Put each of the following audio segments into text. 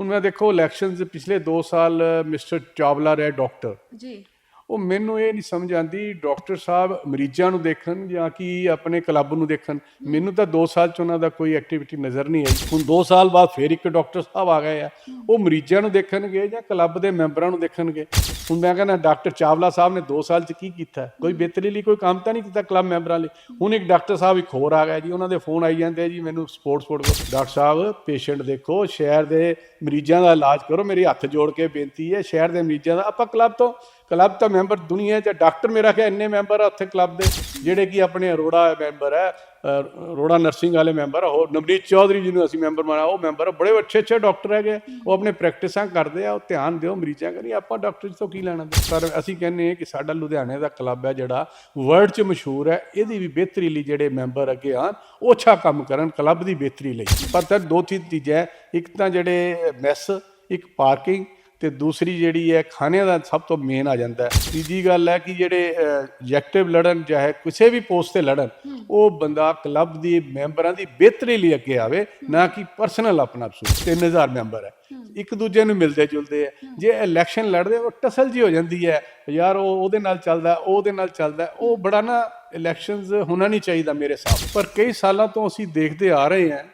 ਹੁਣ ਮੈਂ ਦੇਖੋ ਇਲੈਕਸ਼ਨਸ ਪਿਛਲੇ 2 ਸਾਲ ਮਿਸਟਰ ਚਾਵਲਾ ਰਹੇ ਡਾਕਟਰ ਜੀ। ਉਹ ਮੈਨੂੰ ਇਹ ਨਹੀਂ ਸਮਝ ਆਂਦੀ ਡਾਕਟਰ ਸਾਹਿਬ ਮਰੀਜ਼ਾਂ ਨੂੰ ਦੇਖਣ ਜਾਂ ਕਿ ਆਪਣੇ ਕਲੱਬ ਨੂੰ ਦੇਖਣ। ਮੈਨੂੰ ਤਾਂ 2 ਸਾਲ ਚ ਉਹਨਾਂ ਦਾ ਕੋਈ ਐਕਟੀਵਿਟੀ ਨਜ਼ਰ ਨਹੀਂ ਆਈ। ਹੁਣ 2 ਸਾਲ ਬਾਅਦ ਫੇਰ ਇੱਕ ਡਾਕਟਰ ਸਾਹਿਬ ਆ ਗਏ ਆ। ਉਹ ਮਰੀਜ਼ਾਂ ਨੂੰ ਦੇਖਣਗੇ ਜਾਂ ਕਲੱਬ ਦੇ ਮੈਂਬਰਾਂ ਨੂੰ ਦੇਖਣਗੇ। ਹੁਣ ਮੈਂ ਕਹਿੰਦਾ, ਡਾਕਟਰ ਚਾਵਲਾ ਸਾਹਿਬ ਨੇ 2 ਸਾਲ ਚ ਕੀ ਕੀਤਾ? ਕੋਈ ਬਿਹਤਰੀ ਲਈ ਕੋਈ ਕੰਮ ਤਾਂ ਨਹੀਂ ਕੀਤਾ ਕਲੱਬ ਮੈਂਬਰਾਂ ਲਈ? ਹੁਣ ਇੱਕ ਡਾਕਟਰ ਸਾਹਿਬ ਇੱਕ ਹੋਰ ਆ ਗਿਆ ਜੀ, ਉਹਨਾਂ ਦੇ ਫੋਨ ਆਈ ਜਾਂਦੇ ਆ ਜੀ, ਮੈਨੂੰ ਸਪੋਰਟ ਸਪੋਰਟ ਡਾਕਟਰ ਸਾਹਿਬ, ਪੇਸ਼ੈਂਟ ਦੇਖੋ, ਸ਼ਹਿਰ ਦੇ ਮਰੀਜ਼ਾਂ ਦਾ ਇਲਾਜ ਕਰੋ। ਮੇਰੀ ਹੱਥ ਜੋੜ ਕੇ ਬੇਨਤੀ ਹੈ, ਸ਼ਹਿਰ ਦੇ ਮਰੀਜ਼ਾਂ ਦਾ, ਆਪਾਂ ਕਲੱਬ ਤੋਂ ਕਲੱਬ ਤਾਂ ਮੈਂਬਰ ਦੁਨੀਆ 'ਚ ਡਾਕਟਰ ਮੇਰਾ ਕਿ ਇੰਨੇ ਮੈਂਬਰ ਆ ਉੱਥੇ ਕਲੱਬ ਦੇ, ਜਿਹੜੇ ਕਿ ਆਪਣੇ ਅਰੋੜਾ ਮੈਂਬਰ ਹੈ ਅਰੋੜਾ ਨਰਸਿੰਗ ਵਾਲੇ ਮੈਂਬਰ ਆ, ਹੋਰ ਨਵਨੀਤ ਚੌਧਰੀ ਜਿਹਨੂੰ ਅਸੀਂ ਮੈਂਬਰ ਬਣਾਇਆ ਉਹ ਮੈਂਬਰ ਆ, ਬੜੇ ਅੱਛੇ ਅੱਛੇ ਡਾਕਟਰ ਹੈਗੇ ਉਹ ਆਪਣੇ ਪ੍ਰੈਕਟਿਸਾਂ ਕਰਦੇ ਆ, ਉਹ ਧਿਆਨ ਦਿਓ, ਮਰੀਜ਼ਾਂ ਕਰੀ, ਆਪਾਂ ਡਾਕਟਰ ਤੋਂ ਕੀ ਲੈਣਾ ਪਰ ਅਸੀਂ ਕਹਿੰਦੇ ਹਾਂ ਕਿ ਸਾਡਾ ਲੁਧਿਆਣੇ ਦਾ ਕਲੱਬ ਹੈ ਜਿਹੜਾ ਵਰਲਡ 'ਚ ਮਸ਼ਹੂਰ ਹੈ, ਇਹਦੀ ਵੀ ਬਿਹਤਰੀ ਲਈ ਜਿਹੜੇ ਮੈਂਬਰ ਅੱਗੇ ਆਣ ਉਹ ਅੱਛਾ ਕੰਮ ਕਰਨ ਕਲੱਬ ਦੀ ਬਿਹਤਰੀ ਲਈ। ਪਰ ਤਾਂ ਦੋ ਤਿੰਨ ਚੀਜ਼ਾਂ, ਇੱਕ ਤਾਂ ਜਿਹੜੇ ਮੈਸ, ਇੱਕ ਪਾਰਕਿੰਗ ਤੇ ਦੂਸਰੀ ਜਿਹੜੀ ਹੈ ਖਾਣੇ ਦਾ ਸਭ ਤੋਂ ਮੇਨ ਆ ਜਾਂਦਾ ਹੈ। ਤੀਜੀ ਗੱਲ ਹੈ ਕਿ ਜਿਹੜੇ ਐਗਜੈਕਟਿਵ ਲੜਨ ਚਾਹੇ ਕਿਸੇ ਵੀ ਪੋਸਟ ਤੇ ਲੜਨ ਉਹ ਬੰਦਾ ਕਲੱਬ ਦੀ ਮੈਂਬਰਾਂ ਦੀ ਬਿਹਤਰੀ ਲਈ ਅੱਗੇ ਆਵੇ ਨਾ ਕਿ ਪਰਸਨਲ ਆਪਣਾ ਅਫਸੂਸ। 3000 ਮੈਂਬਰ ਹੈ। ਇੱਕ ਦੂਜੇ ਨੂੰ ਮਿਲਦੇ ਜੁਲਦੇ ਹੈ। ਜੇ ਇਲੈਕਸ਼ਨ ਲੜਦੇ ਉਹ ਟਸਲ ਜੀ ਹੋ ਜਾਂਦੀ ਹੈ ਯਾਰ ਉਹ ਉਹਦੇ ਨਾਲ ਚੱਲਦਾ ਉਹ ਉਹਦੇ ਨਾਲ ਚੱਲਦਾ ਉਹ ਬੜਾ ਨਾ ਇਲੈਕਸ਼ਨਸ ਹੋਣਾ ਨਹੀਂ ਚਾਹੀਦਾ ਮੇਰੇ ਹਿਸਾਬ। ਪਰ ਕਈ ਸਾਲਾਂ ਤੋਂ ਅਸੀਂ ਦੇਖਦੇ ਆ ਰਹੇ ਹਾਂ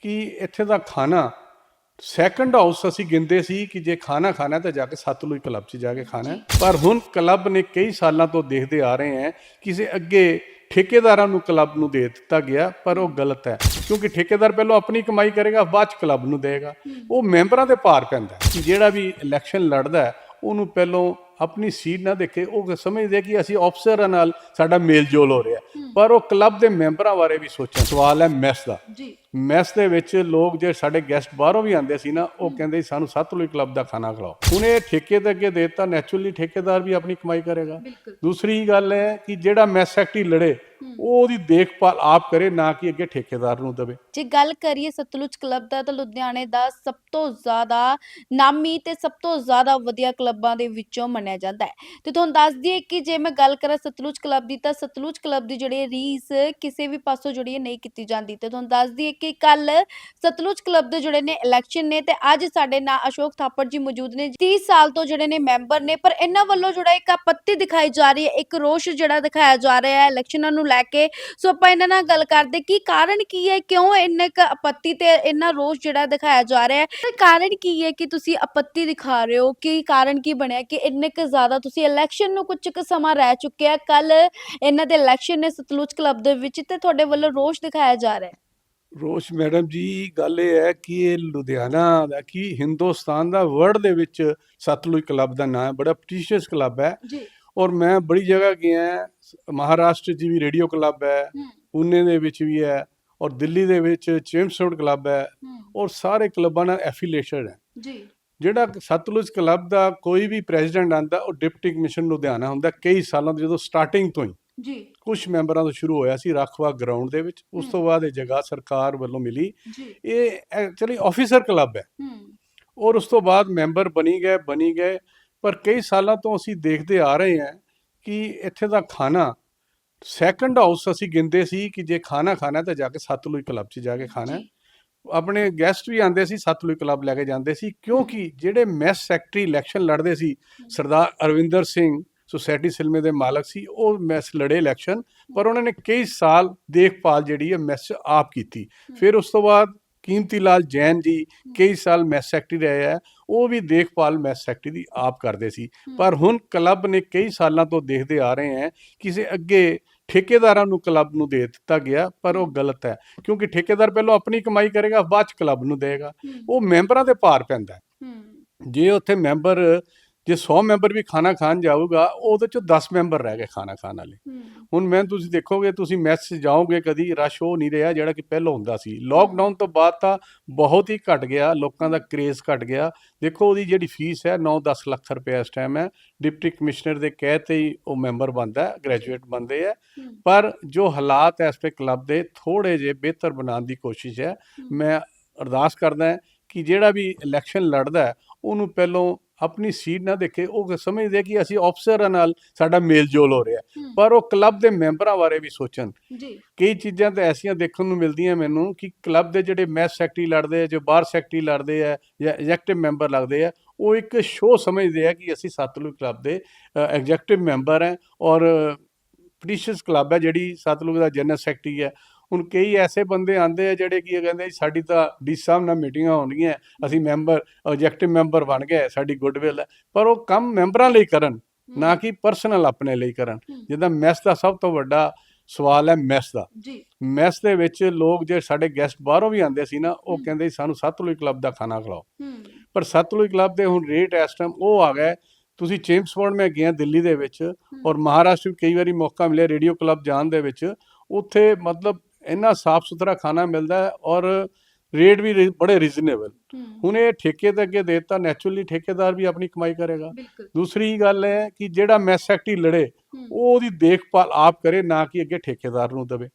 ਕਿ ਇੱਥੇ ਦਾ ਖਾਣਾ ਸੈਕੰਡ ਹਾਊਸ ਅਸੀਂ ਗਿੰਦੇ ਸੀ ਕਿ ਜੇ ਖਾਣਾ ਖਾਣਾ ਤਾਂ ਜਾ ਕੇ ਸਤਲੁਜ ਕਲੱਬ 'ਚ ਜਾ ਕੇ ਖਾਣਾ। ਪਰ ਹੁਣ ਕਲੱਬ ਨੇ ਕਈ ਸਾਲਾਂ ਤੋਂ ਦੇਖਦੇ ਆ ਰਹੇ ਹੈ ਕਿਸੇ ਅੱਗੇ ਠੇਕੇਦਾਰਾਂ ਨੂੰ ਕਲੱਬ ਨੂੰ ਦੇ ਦਿੱਤਾ ਗਿਆ ਪਰ ਉਹ ਗਲਤ ਹੈ। ਕਿਉਂਕਿ ਠੇਕੇਦਾਰ ਪਹਿਲਾਂ ਆਪਣੀ ਕਮਾਈ ਕਰੇਗਾ ਬਾਅਦ ਚ ਕਲੱਬ ਨੂੰ ਦੇਗਾ। ਉਹ ਮੈਂਬਰਾਂ ਦੇ ਭਾਰ ਪੈਂਦਾ ਕਿ ਜਿਹੜਾ ਵੀ ਇਲੈਕਸ਼ਨ ਲੜਦਾ ਉਹਨੂੰ ਪਹਿਲਾਂ ਆਪਣੀ ਸੀਟ ਨਾ ਦੇਖੇ। ਉਹ ਸਮਝਦੇ ਕਿ ਅਸੀਂ ਅਫਸਰਾਂ ਨਾਲ ਸਾਡਾ ਮੇਲ ਜੋਲ ਹੋ। ਰਿਹਾ ਪਰ ਉਹ ਕਲੱਬ ਦੇ ਮੈਂਬਰਾਂ ਬਾਰੇ ਵੀ ਸੋਚਣ। ਸਵਾਲ ਹੈ ਮੈਸ ਦਾ। ਜੀ। ਮੈਸ ਦੇ ਵਿੱਚ ਲੋਕ ਜੇ ਸਾਡੇ ਗੈਸਟ ਬਾਹਰੋਂ ਵੀ ਆਉਂਦੇ ਸੀ ਨਾ ਉਹ ਕਹਿੰਦੇ ਸੀ ਸਾਨੂੰ ਸਤਲੁਜ ਕਲੱਬ ਦਾ ਖਾਣਾ ਖਿਲਾਓ। ਹੁਣ ਇਹ ਠੇਕੇ ਤੇ ਅੱਗੇ ਦਿੱਤਾ ਨੈਚੁਰਲੀ ਠੇਕੇਦਾਰ ਵੀ ਆਪਣੀ ਕਮਾਈ ਕਰੇਗਾ। ਦੂਸਰੀ ਗੱਲ ਹੈ ਕਿ ਜਿਹੜਾ ਮੈਸ ਸੈਕਟਰੀ ਲੜੇ ਉਹ ਉਹਦੀ ਦੇਖਭਾਲ ਆਪ ਕਰੇ ਨਾ ਕਿ ਅੱਗੇ ਠੇਕੇਦਾਰ ਨੂੰ ਦੇਵੇ। ਜੇ ਗੱਲ ਕਰੀਏ ਸਤਲੁਜ ਕਲੱਬ ਦਾ ਤਾਂ ਲੁਧਿਆਣੇ ਦਾ ਸਭ ਤੋਂ ਜ਼ਿਆਦਾ ਨਾਮੀ ਤੇ ਸਭ ਤੋਂ ਜ਼ਿਆਦਾ ਵਧੀਆ ਕਲੱਬਾਂ ਦੇ ਵਿੱਚੋਂ ਮੰਨਿਆ ਜਾਂਦਾ ਹੈ। ਤੇ ਤੁਹਾਨੂੰ ਦੱਸ ਦਈਏ ਕਿ ਜੇ ਮੈਂ ਗੱਲ ਕਰਾਂ ਸਤਲੁਜ ਕਲੱਬ ਦੀ ਤਾਂ ਸਤਲੁਜ ਕਲੱਬ ਦੀ ਜਿਹੜੀ ਰੀਸ ਕਿਸੇ ਵੀ ਪਾਸੋਂ ਜਿਹੜੀ ਨਹੀਂ ਕੀਤੀ ਜਾਂਦੀ। ਤੇ ਤੁਹਾਨੂੰ ਦੱਸ ਦਈਏ ਕਿ ਕੱਲ ਸਤਲੁਜ ਕਲੱਬ ਦੇ ਜਿਹੜੇ ਨੇ ਇਲੈਕਸ਼ਨ ਨੇ ਤੇ ਅੱਜ ਸਾਡੇ ਨਾਲ ਅਸ਼ੋਕ ਥਾਪੜ ਜੀ ਮੌਜੂਦ ਨੇ 30 ਸਾਲ ਤੋਂ ਜਿਹੜੇ ਨੇ ਮੈਂਬਰ ਨੇ, ਪਰ ਇਹਨਾਂ ਵੱਲੋਂ ਜਿਹੜਾ ਇੱਕ ਆਪੱਤੀ ਦਿਖਾਈ ਜਾ ਰਹੀ ਹੈ, ਇੱਕ ਰੋਸ਼ ਜਿਹੜਾ ਦਿਖਾਇਆ ਜਾ ਰਿਹਾ ਹੈ ਇਲੈਕਸ਼ਨਾਂ ਨੂੰ ਲੈ ਕੇ। ਸੋ ਆਪਾਂ ਇਹਨਾਂ ਨਾਲ ਗੱਲ ਕਰਦੇ, ਕੀ ਕਾਰਨ ਕੀ ਹੈ, ਕਿਉਂ ਇੰਨੇ ਕ ਆਪੱਤੀ ਤੇ ਇੰਨਾ ਰੋਸ ਜਿਹੜਾ ਦਿਖਾਇਆ ਜਾ ਰਿਹਾ ਹੈ? ਕਾਰਨ ਕੀ ਹੈ ਕਿ ਤੁਸੀਂ ਆਪੱਤੀ ਦਿਖਾ ਰਹੇ ਹੋ? ਕੀ ਕਾਰਨ ਕੀ ਬਣਿਆ ਕਿ ਇੰਨੇ ਕ ਜ਼ਿਆਦਾ ਤੁਸੀਂ ਇਲੈਕਸ਼ਨ ਨੂੰ ਕੁਝ ਕੁ ਸਮਾਂ ਰਹਿ ਚੁੱਕਿਆ ਕੱਲ ਇਹਨਾਂ ਦੇ ਇਲੈਕਸ਼ਨ ਨੇ ਸਤਲੁਜ ਕਲੱਬ ਦੇ ਵਿੱਚ ਤੇ ਤੁਹਾਡੇ ਵੱਲੋਂ ਰੋਸ ਦਿਖਾਇਆ ਜਾ ਰਿਹਾ ਹੈ। ਰੋਸ਼ ਮੈਡਮ ਜੀ ਗੱਲ ਇਹ ਹੈ ਕਿ ਇਹ ਲੁਧਿਆਣਾ ਦਾ ਕੀ ਹਿੰਦੁਸਤਾਨ ਦਾ ਵਰਲਡ ਦੇ ਵਿੱਚ ਸਤਲੁਜ ਕਲੱਬ ਦਾ ਨਾਮ ਹੈ ਬੜਾ ਪ੍ਰੈਸ਼ੀਅਸ ਕਲੱਬ ਹੈ। ਜੀ। ਔਰ ਮੈਂ ਬੜੀ ਜਗ੍ਹਾ ਗਿਆ ਮਹਾਰਾਸ਼ਟਰ 'ਚ ਵੀ ਰੇਡੀਓ ਕਲੱਬ ਹੈ ਪੂਨੇ ਦੇ ਵਿੱਚ ਵੀ ਹੈ ਔਰ ਦਿੱਲੀ ਦੇ ਵਿੱਚ ਚੇਮਸਫੋਰਡ ਕਲੱਬ ਹੈ ਹੂੰ। ਔਰ ਸਾਰੇ ਕਲੱਬਾਂ ਨਾਲ ਐਫੀਲੀਏਟਡ ਹੈ। ਜੀ। ਜਿਹੜਾ ਸਤਲੁਜ ਕਲੱਬ ਦਾ ਕੋਈ ਵੀ ਪ੍ਰੈਜ਼ੀਡੈਂਟ ਆਂਦਾ ਉਹ ਡਿਪਟੀ ਕਮਿਸ਼ਨ ਲੁਧਿਆਣਾ ਹੁੰਦਾ ਕਈ ਸਾਲਾਂ ਤੋਂ ਜਦੋਂ ਸਟਾਰਟਿੰਗ ਤੋਂ ਹੀ। ਜੀ। ਕੁਝ ਮੈਂਬਰਾਂ ਤੋਂ ਸ਼ੁਰੂ ਹੋਇਆ ਸੀ ਰਖਵਾ ਗਰਾਊਂਡ ਦੇ ਵਿੱਚ। ਉਸ ਤੋਂ ਬਾਅਦ ਇਹ ਜਗ੍ਹਾ ਸਰਕਾਰ ਵੱਲੋਂ ਮਿਲੀ। ਜੀ। ਇਹ ਐਕਚੁਅਲੀ ਆਫੀਸਰ ਕਲੱਬ ਹੈ। ਔਰ ਉਸ ਤੋਂ ਬਾਅਦ ਮੈਂਬਰ ਬਣੀ ਗਏ ਬਣੀ ਗਏ। ਪਰ ਕਈ ਸਾਲਾਂ ਤੋਂ ਅਸੀਂ ਦੇਖਦੇ ਆ ਰਹੇ ਹਾਂ ਕਿ ਇੱਥੇ ਦਾ ਖਾਣਾ ਸੈਕੰਡ ਹਾਊਸ ਅਸੀਂ ਗਿੰਦੇ ਸੀ ਕਿ ਜੇ ਖਾਣਾ ਖਾਣਾ ਤਾਂ ਜਾ ਕੇ ਸਤਲੁਜ ਕਲੱਬ 'ਚ ਜਾ ਕੇ ਖਾਣਾ ਆਪਣੇ ਗੈਸਟ ਵੀ ਆਂਦੇ ਸੀ ਸਤਲੁਜ ਕਲੱਬ ਲੈ ਕੇ ਜਾਂਦੇ ਸੀ। ਕਿਉਂਕਿ ਜਿਹੜੇ ਮੈਸ ਸੈਕਟਰੀ ਇਲੈਕਸ਼ਨ ਲੜਦੇ ਸੀ ਸਰਦਾਰ ਅਰਵਿੰਦਰ ਸਿੰਘ ਸੁਸਾਇਟੀ ਸਿਲਮੇ ਦੇ ਮਾਲਕ ਸੀ ਉਹ ਮੈਸ ਲੜੇ ਇਲੈਕਸ਼ਨ ਪਰ ਉਹਨਾਂ ਨੇ ਕਈ ਸਾਲ ਦੇਖਭਾਲ ਜਿਹੜੀ ਹੈ ਮੈਸ ਆਪ ਕੀਤੀ। ਫਿਰ ਉਸ ਤੋਂ ਬਾਅਦ ਕੀਮਤੀ ਲਾਲ ਜੈਨ ਜੀ ਕਈ ਸਾਲ ਮੈਸ ਸੈਕਟਰੀ ਰਹੇ ਹੈ ਉਹ ਵੀ ਦੇਖਭਾਲ ਮੈਸ ਸੈਕਟਰੀ ਦੀ ਆਪ ਕਰਦੇ ਸੀ। ਪਰ ਹੁਣ ਕਲੱਬ ਨੇ ਕਈ ਸਾਲਾਂ ਤੋਂ ਦੇਖਦੇ ਆ ਰਹੇ ਹੈ ਕਿਸੇ ਅੱਗੇ ਠੇਕੇਦਾਰਾਂ ਨੂੰ ਕਲੱਬ ਨੂੰ ਦੇ ਦਿੱਤਾ ਗਿਆ ਪਰ ਉਹ ਗਲਤ ਹੈ ਕਿਉਂਕਿ ਠੇਕੇਦਾਰ ਪਹਿਲਾਂ ਆਪਣੀ ਕਮਾਈ ਕਰੇਗਾ ਬਾਅਦ ਚ ਕਲੱਬ ਨੂੰ ਦੇਗਾ। ਉਹ ਮੈਂਬਰਾਂ ਦੇ ਭਾਰ ਪੈਂਦਾ ਜੇ ਉੱਥੇ ਮੈਂਬਰ ਜੇ 100 ਮੈਂਬਰ ਵੀ ਖਾਣਾ ਖਾਣ ਜਾਊਗਾ ਉਹਦੇ ਚੋਂ 10 ਮੈਂਬਰ ਰਹਿ ਗਏ ਖਾਣਾ ਖਾਣ ਵਾਲੇ। ਹੂੰ। ਹੁਣ ਮੈਂ ਤੁਸੀਂ ਦੇਖੋਗੇ ਤੁਸੀਂ ਮੈਸ ਜਾਓਗੇ ਕਦੀ ਰਸ਼ ਉਹ ਨਹੀਂ ਰਿਹਾ ਜਿਹੜਾ ਕਿ ਪਹਿਲਾਂ ਹੁੰਦਾ ਸੀ। ਲੋਕਡਾਊਨ ਤੋਂ ਬਾਅਦ ਤਾਂ ਬਹੁਤ ਹੀ ਘਟ ਗਿਆ ਲੋਕਾਂ ਦਾ ਕ੍ਰੇਜ਼ ਘਟ ਗਿਆ। ਦੇਖੋ ਉਹਦੀ ਜਿਹੜੀ ਫੀਸ ਹੈ 9-10 ਲੱਖ ਰੁਪਏ ਇਸ ਟਾਈਮ ਹੈ। ਡਿਪਟੀ ਕਮਿਸ਼ਨਰ ਦੇ ਕਹਿ ਤੇ ਹੀ ਉਹ ਮੈਂਬਰ ਬਣਦਾ ਹੈ ਗ੍ਰੈਜੂਏਟ ਬਣਦੇ ਹੈ। ਹੂੰ। ਪਰ ਜੋ ਹਾਲਾਤ ਹੈ ਇਸ ਤੇ ਕਲੱਬ ਦੇ ਥੋੜੇ ਜਿਹੇ ਬਿਹਤਰ ਬਣਾਉਣ ਦੀ ਕੋਸ਼ਿਸ਼ ਹੈ। ਹੂੰ। ਮੈਂ ਅਰਦਾਸ ਕਰਦਾ ਹਾਂ ਕਿ ਜਿਹੜਾ ਵੀ ਇਲੈਕਸ਼ਨ ਲੜਦਾ ਹੈ ਉਹਨੂੰ ਪਹਿਲੋਂ ਆਪਣੀ ਸੀਟ ਨਾ ਦੇਖੇ ਉਹ ਸਮਝਦੇ ਕਿ ਅਸੀਂ ਅਫਸਰਾਂ ਨਾਲ ਸਾਡਾ ਮੇਲ ਜੋਲ ਹੋ ਰਿਹਾ। ਪਰ ਉਹ ਕਲੱਬ ਦੇ ਮੈਂਬਰਾਂ ਬਾਰੇ ਵੀ ਸੋਚਣ। ਜੀ। ਕਈ ਚੀਜ਼ਾਂ ਤਾਂ ਐਸੀਆਂ ਦੇਖਣ ਨੂੰ ਮਿਲਦੀਆਂ ਮੈਨੂੰ ਕਿ ਕਲੱਬ ਦੇ ਜਿਹੜੇ ਮੈਸ ਸੈਕਟਰੀ ਲੜਦੇ ਆ ਜੋ ਬਾਰ ਸੈਕਟਰੀ ਲੜਦੇ ਆ ਜਾਂ ਐਗਜ਼ੈਕਟਿਵ ਮੈਂਬਰ ਲੱਗਦੇ ਆ ਉਹ ਇੱਕ ਸ਼ੋਅ ਸਮਝਦੇ ਆ ਕਿ ਅਸੀਂ ਸਤਲੁਜ ਕਲੱਬ ਦੇ ਐਗਜ਼ੈਕਟਿਵ ਮੈਂਬਰ ਹੈ ਔਰ ਪਟੀਸ਼ਨਸ ਕਲੱਬ ਹੈ ਜਿਹੜੀ ਸਤਲੁਜ ਦਾ ਜਨਰਲ ਸੈਕਟਰੀ ਹੈ ਹੁਣ ਕਈ ਐਸੇ ਬੰਦੇ ਆਂਦੇ ਆ ਜਿਹੜੇ ਕੀ ਕਹਿੰਦੇ ਸਾਡੀ ਤਾਂ ਡੀ ਸਾਹਿਬ ਨਾਲ ਮੀਟਿੰਗਾਂ ਹੋਣਗੀਆਂ ਅਸੀਂ ਮੈਂਬਰ ਐਗਜ਼ੈਕਟਿਵ ਮੈਂਬਰ ਬਣ ਗਏ ਸਾਡੀ ਗੁੱਡਵਿਲ ਹੈ। ਪਰ ਉਹ ਕੰਮ ਮੈਂਬਰਾਂ ਲਈ ਕਰਨ ਨਾ ਕਿ ਪਰਸਨਲ ਆਪਣੇ ਲਈ ਕਰਨ। ਜਿੱਦਾਂ ਮੈਸ ਦਾ ਸਭ ਤੋਂ ਵੱਡਾ ਸਵਾਲ ਹੈ ਮੈਸ ਦਾ। ਜੀ। ਮੈਸ ਦੇ ਵਿੱਚ ਲੋਕ ਜੇ ਸਾਡੇ ਗੈਸਟ ਬਾਹਰੋਂ ਵੀ ਆਉਂਦੇ ਸੀ ਨਾ ਉਹ। ਕਹਿੰਦੇ ਸਾਨੂੰ ਸਤਲੁਜ ਕਲੱਬ ਦਾ ਖਾਣਾ ਖਿਲਾਓ। ਪਰ ਸਤਲੁਜ ਕਲੱਬ ਦੇ ਹੁਣ ਰੇਟ ਇਸ ਟਾਈਮ ਉਹ ਆ ਗਏ। ਤੁਸੀਂ ਚੇਮਸਫੋਰਡ ਮੈਂ ਗਿਆ ਦਿੱਲੀ ਦੇ ਵਿੱਚ ਔਰ ਮਹਾਰਾਸ਼ਟਰ ਕਈ ਵਾਰੀ ਮੌਕਾ ਮਿਲਿਆ ਰੇਡੀਓ ਕਲੱਬ ਜਾਣ ਦੇ ਵਿੱਚ। ਉੱਥੇ ਮਤਲਬ ਇੰਨਾ ਸਾਫ਼ ਸੁਥਰਾ ਖਾਣਾ ਮਿਲਦਾ ਹੈ ਔਰ ਰੇਟ ਵੀ ਬੜੇ ਰੀਜ਼ਨੇਬਲ ਹੁਣ ਇਹ ਠੇਕੇ ਤੇ ਅੱਗੇ ਦੇਤਾ ਨੈਚੁਰਲੀ ਠੇਕੇਦਾਰ ਵੀ ਆਪਣੀ ਕਮਾਈ ਕਰੇਗਾ। ਦੂਸਰੀ ਗੱਲ ਹੈ ਕਿ ਜਿਹੜਾ ਮੈਸ ਸੈਕਟਰੀ ਲੜੇ ਉਹ ਉਹਦੀ ਦੇਖਭਾਲ ਆਪ ਕਰੇ ਨਾ ਕਿ ਅੱਗੇ ਠੇਕੇਦਾਰ ਨੂੰ ਦੇਵੇ।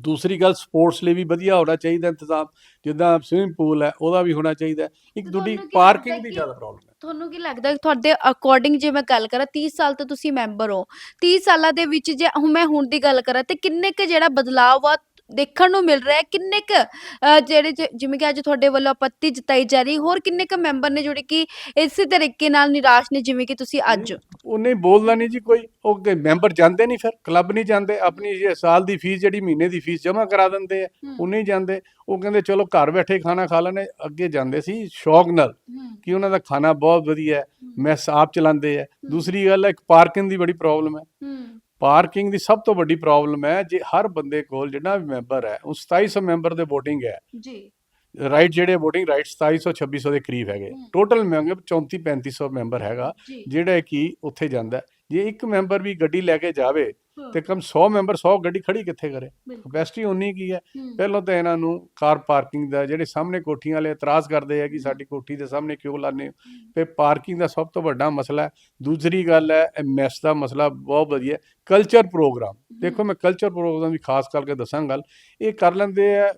ਦੂਸਰੀ ਗੱਲ ਸਪੋਰਟਸ ਲਈ ਵੀ ਵਧੀਆ ਹੋਣਾ ਚਾਹੀਦਾ ਇੰਤਜ਼ਾਮ ਜਿੱਦਾਂ ਸਵਿਮਿੰਗ ਪੂਲ ਹੈ ਉਹਦਾ ਵੀ ਹੋਣਾ ਚਾਹੀਦਾ। ਇੱਕ ਲੱਗਦਾ ਪਾਰਕਿੰਗ ਦੀ ਜ਼ਿਆਦਾ ਪ੍ਰੋਬਲਮ ਹੈ। ਤੁਹਾਨੂੰ ਕੀ ਲੱਗਦਾ ਤੁਹਾਡੇ ਅਕੋਰਡਿੰਗ ਜੇ ਮੈਂ ਗੱਲ ਕਰਾਂ 30 ਸਾਲ ਤੋਂ ਤੁਸੀਂ ਮੈਂਬਰ ਹੋ 30 ਸਾਲਾਂ ਦੇ ਵਿੱਚ ਜੇ ਹੁਣ ਮੈਂ ਹੁਣ ਦੀ ਗੱਲ ਕਰਾਂ ਤੇ ਕਿੰਨੇ ਕੁ ਜਿਹੜਾ ਬਦਲਾਅ ਆ ਦੇਖਣ ਨੂੰ ਮਿਲ ਰਿਹਾ ਹੈ? ਕਿੰਨੇ ਕੁ ਜਿਹੜੇ ਜਿਵੇਂ ਕਿ ਅੱਜ ਤੁਹਾਡੇ ਵੱਲੋਂ ਆਪੱਤੀ ਜਤਾਈ ਜਾ ਰਹੀ ਹੋਰ ਕਿੰਨੇ ਕੁ ਮੈਂਬਰ ਨੇ ਜਿਹੜੇ ਕਿ ਇਸੇ ਤਰੀਕੇ ਨਾਲ ਨਿਰਾਸ਼ ਨੇ ਜਿਵੇਂ ਕਿ ਤੁਸੀਂ ਅੱਜ? ਉਹ ਨਹੀਂ ਬੋਲਦਾ ਨਹੀਂ ਜੀ ਕੋਈ। ਉਹ ਮੈਂਬਰ ਜਾਂਦੇ ਨਹੀਂ ਫਿਰ ਕਲੱਬ ਨਹੀਂ ਜਾਂਦੇ। ਆਪਣੀ ਇਹ ਸਾਲ ਦੀ ਫੀਸ ਜਿਹੜੀ ਮਹੀਨੇ ਦੀ ਫੀਸ ਜਮ੍ਹਾਂ ਕਰਾ ਦਿੰਦੇ ਆ ਉਹ ਨਹੀਂ ਜਾਂਦੇ। ਉਹ ਕਹਿੰਦੇ ਚਲੋ ਘਰ ਬੈਠੇ ਖਾਣਾ ਖਾ ਲੈਣੇ ਅੱਗੇ ਜਾਂਦੇ ਸੀ ਸ਼ੌਕ ਨਾਲ ਕਿ ਉਹਨਾਂ ਦਾ ਖਾਣਾ ਬਹੁਤ ਵਧੀਆ ਹੈ ਮੈਸ ਆਪ ਚਲਾਉਂਦੇ ਆ। ਦੂਸਰੀ ਗੱਲ ਹੈ ਇੱਕ ਪਾਰਕਿੰਗ ਦੀ ਬੜੀ ਪ੍ਰੋਬਲਮ ਹੈ। ਹੂੰ। ਪਾਰਕਿੰਗ ਦੀ ਸਭ ਤੋਂ ਵੱਡੀ ਪ੍ਰੋਬਲਮ ਹੈ ਜੇ ਹਰ ਬੰਦੇ ਕੋਲ ਜਿਹੜਾ ਵੀ ਮੈਂਬਰ ਹੈ ਉਹ 2700 ਮੈਂਬਰ ਦੇ VOTING ਹੈ। ਜੀ। ਰਾਈਟ ਜਿਹੜੇ VOTING ਰਾਈਟ 2700 2600 ਦੇ ਕਰੀਬ ਹੈਗੇ। ਟੋਟਲ ਮੈਂਬਰ 34 3500 ਮੈਂਬਰ ਹੈਗਾ ਜਿਹੜਾ ਕਿ ਉੱਥੇ ਜਾਂਦਾ। ਜੇ ਇੱਕ ਮੈਂਬਰ ਵੀ ਗੱਡੀ ਲੈ ਕੇ ਜਾਵੇ ਤੇ ਕਮ 100 ਮੈਂਬਰ 100 ਗੱਡੀ ਖੜੀ ਕਿੱਥੇ ਕਰੇ। ਕਪੈਸਿਟੀ ਉਨੀ ਕੀ ਹੈ? ਪਹਿਲਾਂ ਤਾਂ ਇਹਨਾਂ ਨੂੰ ਕਾਰ ਪਾਰਕਿੰਗ ਦਾ ਜਿਹੜੇ ਸਾਹਮਣੇ ਕੋਠੀਆਂ ਵਾਲੇ ਇਤਰਾਜ਼ ਕਰਦੇ ਆ ਕਿ ਸਾਡੀ ਕੋਠੀ ਦੇ ਸਾਹਮਣੇ ਕਿਉਂ ਲਾਣੇ ਤੇ ਪਾਰਕਿੰਗ ਦਾ ਸਭ ਤੋਂ ਵੱਡਾ ਮਸਲਾ ਹੈ। ਦੂਸਰੀ ਗੱਲ ਹੈ ਮੈਸ ਦਾ ਮਸਲਾ ਬਹੁਤ ਵਧੀਆ ਕਲਚਰ ਪ੍ਰੋਗਰਾਮ ਦੇਖੋ ਮੈਂ ਕਲਚਰ ਪ੍ਰੋਗਰਾਮ ਦੀ ਖਾਸ ਕਰਕੇ ਦੱਸਾਂ ਗੱਲ। ਇਹ ਕਰ ਲੈਂਦੇ ਆ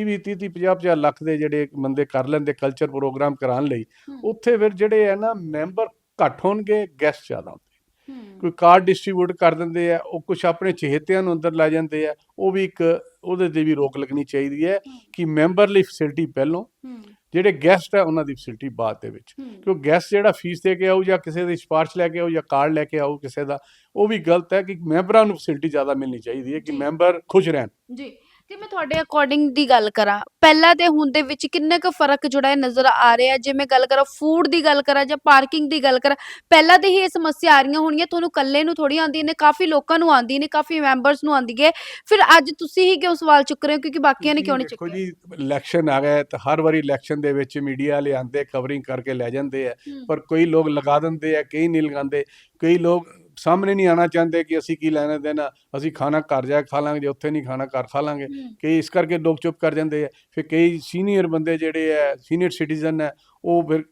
20 30 30 50 50 ਲੱਖ ਦੇ ਜਿਹੜੇ ਬੰਦੇ ਕਰ ਲੈਂਦੇ ਕਲਚਰ ਪ੍ਰੋਗਰਾਮ ਕਰਾਉਣ ਲਈ ਉੱਥੇ ਫਿਰ ਜਿਹੜੇ ਹੈ ਨਾ ਮੈਂਬਰ ਘੱਟ ਹੋਣਗੇ ਗੈਸਟ ਜ਼ਿਆਦਾ ਹੁੰਦੇ। ਕੋਈ ਕਾਰਡ ਡਿਸਟ੍ਰੀਬਿਊਟ ਕਰ ਦਿੰਦੇ ਆ ਉਹ ਕੁਝ ਆਪਣੇ ਚਹੇਤਿਆਂ ਨੂੰ ਅੰਦਰ ਲੈ ਜਾਂਦੇ ਆ ਉਹ ਵੀ ਇੱਕ ਉਹਦੇ ਤੇ ਵੀ ਰੋਕ ਲੱਗਣੀ ਚਾਹੀਦੀ ਹੈ ਕਿ ਮੈਂਬਰ ਲਈ ਫੈਸਿਲਿਟੀ ਪਹਿਲੋਂ ਜਿਹੜੇ ਗੈਸਟ ਹੈ ਉਹਨਾਂ ਦੀ ਫੈਸਿਲਿਟੀ ਬਾਅਦ ਦੇ ਵਿੱਚ। ਹੂੰ, ਕਿਉਂ ਗੈਸਟ ਜਿਹੜਾ ਫੀਸ ਦੇ ਕੇ ਆਊ ਜਾਂ ਕਿਸੇ ਦੀ ਸਿਫਾਰਿਸ਼ ਲੈ ਕੇ ਆਊ ਜਾਂ ਕਾਰਡ ਲੈ ਕੇ ਆਊ ਕਿਸੇ ਦਾ ਉਹ ਵੀ ਗਲਤ ਹੈ ਕਿ ਮੈਂਬਰਾਂ ਨੂੰ ਫੈਸਿਲਿਟੀ ਜ਼ਿਆਦਾ ਮਿਲਣੀ ਚਾਹੀਦੀ ਹੈ ਕਿ। ਮੈਂਬਰ ਖੁਸ਼ ਰਹਿਣ। ਜੀ। ਤੇ ਮੈਂ ਤੁਹਾਡੇ ਅਕੋਰਡਿੰਗ ਦੀ ਗੱਲ ਕਰਾਂ ਪਹਿਲਾਂ ਤੇ ਹੁਣ ਦੇ ਵਿੱਚ ਕਿੰਨੇ ਕੁ ਫ਼ਰਕ ਜਿਹੜਾ ਹੈ ਨਜ਼ਰ ਆ ਰਿਹਾ ਜੇ ਮੈਂ ਗੱਲ ਕਰਾਂ ਫੂਡ ਦੀ ਗੱਲ ਕਰਾਂ ਜਾਂ ਪਾਰਕਿੰਗ ਦੀ ਗੱਲ ਕਰਾਂ ਪਹਿਲਾਂ ਤੇ ਹੀ ਇਹ ਸਮੱਸਿਆ ਆ ਰਹੀਆਂ ਹੋਣਗੀਆਂ ਤੁਹਾਨੂੰ ਇਕੱਲੇ ਨੂੰ ਥੋੜੀ ਆਉਂਦੀ ਨੇ ਕਾਫੀ ਲੋਕਾਂ ਨੂੰ ਆਉਂਦੀ ਨੇ ਕਾਫੀ ਮੈਂਬਰਸ ਨੂੰ ਆਉਂਦੀ ਹੈ ਫਿਰ ਅੱਜ ਤੁਸੀਂ ਹੀ ਕਿਉਂ ਸਵਾਲ ਚੁੱਕ ਰਹੇ ਹੋ ਕਿਉਂਕਿ ਬਾਕੀਆਂ ਨੇ ਕਿਉਂ ਨਹੀਂ ਦੇਖੋ ਚੁੱਕਿਆ? ਜੀ ਇਲੈਕਸ਼ਨ ਆ ਗਿਆ ਤਾਂ ਹਰ ਵਾਰੀ ਇਲੈਕਸ਼ਨ ਦੇ ਵਿੱਚ ਮੀਡੀਆ ਵਾਲੇ ਆਉਂਦੇ ਕਵਰਿੰਗ ਕਰਕੇ ਲੈ ਜਾਂਦੇ ਆ ਪਰ ਕਈ ਲੋਕ ਲਗਾ ਦਿੰਦੇ ਆ ਕਈ ਨਹੀਂ ਲਗਾਉਂਦੇ ਕਈ ਲੋਕ ਸਾਹਮਣੇ ਨਹੀਂ ਆਣਾ ਚਾਹੁੰਦੇ ਕਿ ਅਸੀਂ ਕੀ ਲੈਣਾ ਦੇਣਾ ਅਸੀਂ ਖਾਣਾ ਘਰ ਜਾ ਕੇ ਖਾ ਲਾਂਗੇ ਜੇ ਉੱਥੇ ਨਹੀਂ ਖਾਣਾ ਘਰ ਖਾ ਲਾਂਗੇ। ਕਈ ਇਸ ਕਰਕੇ ਲੋਕ ਚੁੱਪ ਕਰ ਜਾਂਦੇ ਆ। ਫਿਰ ਕਈ ਸੀਨੀਅਰ ਬੰਦੇ ਜਿਹੜੇ ਆ ਸੀਨੀਅਰ ਸਿਟੀਜ਼ਨ ਹੈ ਉਹ ਫਿਰ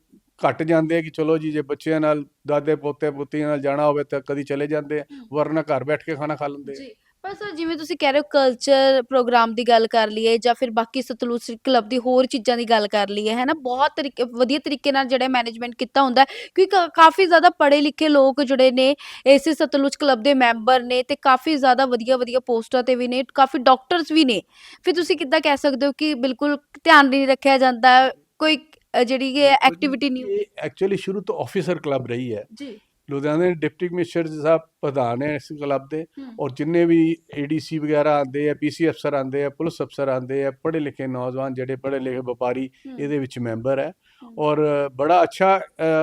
ਘਟ ਜਾਂਦੇ ਆ ਕਿ ਚਲੋ ਜੀ ਜੇ ਬੱਚਿਆਂ ਨਾਲ ਦਾਦੇ ਪੋਤੇ ਪੁੱਤੀਆਂ ਨਾਲ ਜਾਣਾ ਹੋਵੇ ਤਾਂ ਕਦੀ ਚਲੇ ਜਾਂਦੇ ਆ। ਵਰਨਾ ਘਰ ਬੈਠ ਕੇ ਖਾਣਾ ਖਾ ਲੈਂਦੇ ਆ। ਪਰ ਸਰ ਜਿਵੇਂ ਤੁਸੀਂ ਕਹਿ ਰਹੇ ਹੋ ਕਲਚਰ ਪ੍ਰੋਗਰਾਮ ਦੀ ਗੱਲ ਕਰ ਲਈਏ ਜਾਂ ਫਿਰ ਬਾਕੀ ਸਤਲੁਜ ਕਲੱਬ ਦੀ ਹੋਰ ਚੀਜ਼ਾਂ ਦੀ ਗੱਲ ਕਰ ਲਈਏ ਹੈ ਨਾ ਬਹੁਤ ਤਰੀਕੇ ਵਧੀਆ ਤਰੀਕੇ ਨਾਲ ਜਿਹੜਾ ਮੈਨੇਜਮੈਂਟ ਕੀਤਾ ਹੁੰਦਾ ਹੈ ਕਿਉਂਕਿ ਕਾ- ਕਾਫੀ ਜ਼ਿਆਦਾ ਪੜ੍ਹੇ ਲਿਖੇ ਲੋਕ ਜਿਹੜੇ ਨੇ ਇਸੇ ਸਤਲੁਜ ਕਲੱਬ ਦੇ ਮੈਂਬਰ ਨੇ ਤੇ ਕਾਫੀ ਜ਼ਿਆਦਾ ਵਧੀਆ ਵਧੀਆ ਪੋਸਟਾਂ ਤੇ ਵੀ ਨੇ ਕਾਫੀ ਡਾਕਟਰਸ ਵੀ ਨੇ। ਫਿਰ ਤੁਸੀਂ ਕਿੱਦਾਂ ਕਹਿ ਸਕਦੇ ਹੋ ਕਿ ਬਿਲਕੁਲ ਧਿਆਨ ਨਹੀਂ ਰੱਖਿਆ ਜਾਂਦਾ ਕੋਈ ਅ, ਜਿਹੜੀ ਇਹ ਐਕਟੀਵਿਟੀ ਨਹੀਂ ਐਕਚੁਅਲੀ ਸ਼ੁਰੂ ਤੋਂ ਆਫੀਸਰ ਕਲੱਬ ਰਹੀ ਹੈ। ਜੀ। ਲੁਧਿਆਣੇ ਦੇ ਡਿਪਟੀ ਕਮਿਸ਼ਨਰ ਸਾਹਿਬ ਪ੍ਰਧਾਨ ਹੈ ਇਸ ਕਲੱਬ ਦੇ ਹੂੰ, ਔਰ ਜਿੰਨੇ ਵੀ ਏਡੀਸੀ ਵਗੈਰਾ ਆਉਂਦੇ ਆ ਪੀਸੀ ਅਫਸਰ ਆਉਂਦੇ ਆ ਪੁਲਿਸ ਅਫਸਰ ਆਉਂਦੇ ਆ ਪੜ੍ਹੇ ਲਿਖੇ ਨੌਜਵਾਨ ਜਿਹੜੇ ਪੜ੍ਹੇ ਲਿਖੇ ਵਪਾਰੀ ਹੂੰ, ਇਹਦੇ ਵਿੱਚ ਮੈਂਬਰ ਹੈ ਹੂੰ, ਔਰ ਬੜਾ ਅੱਛਾ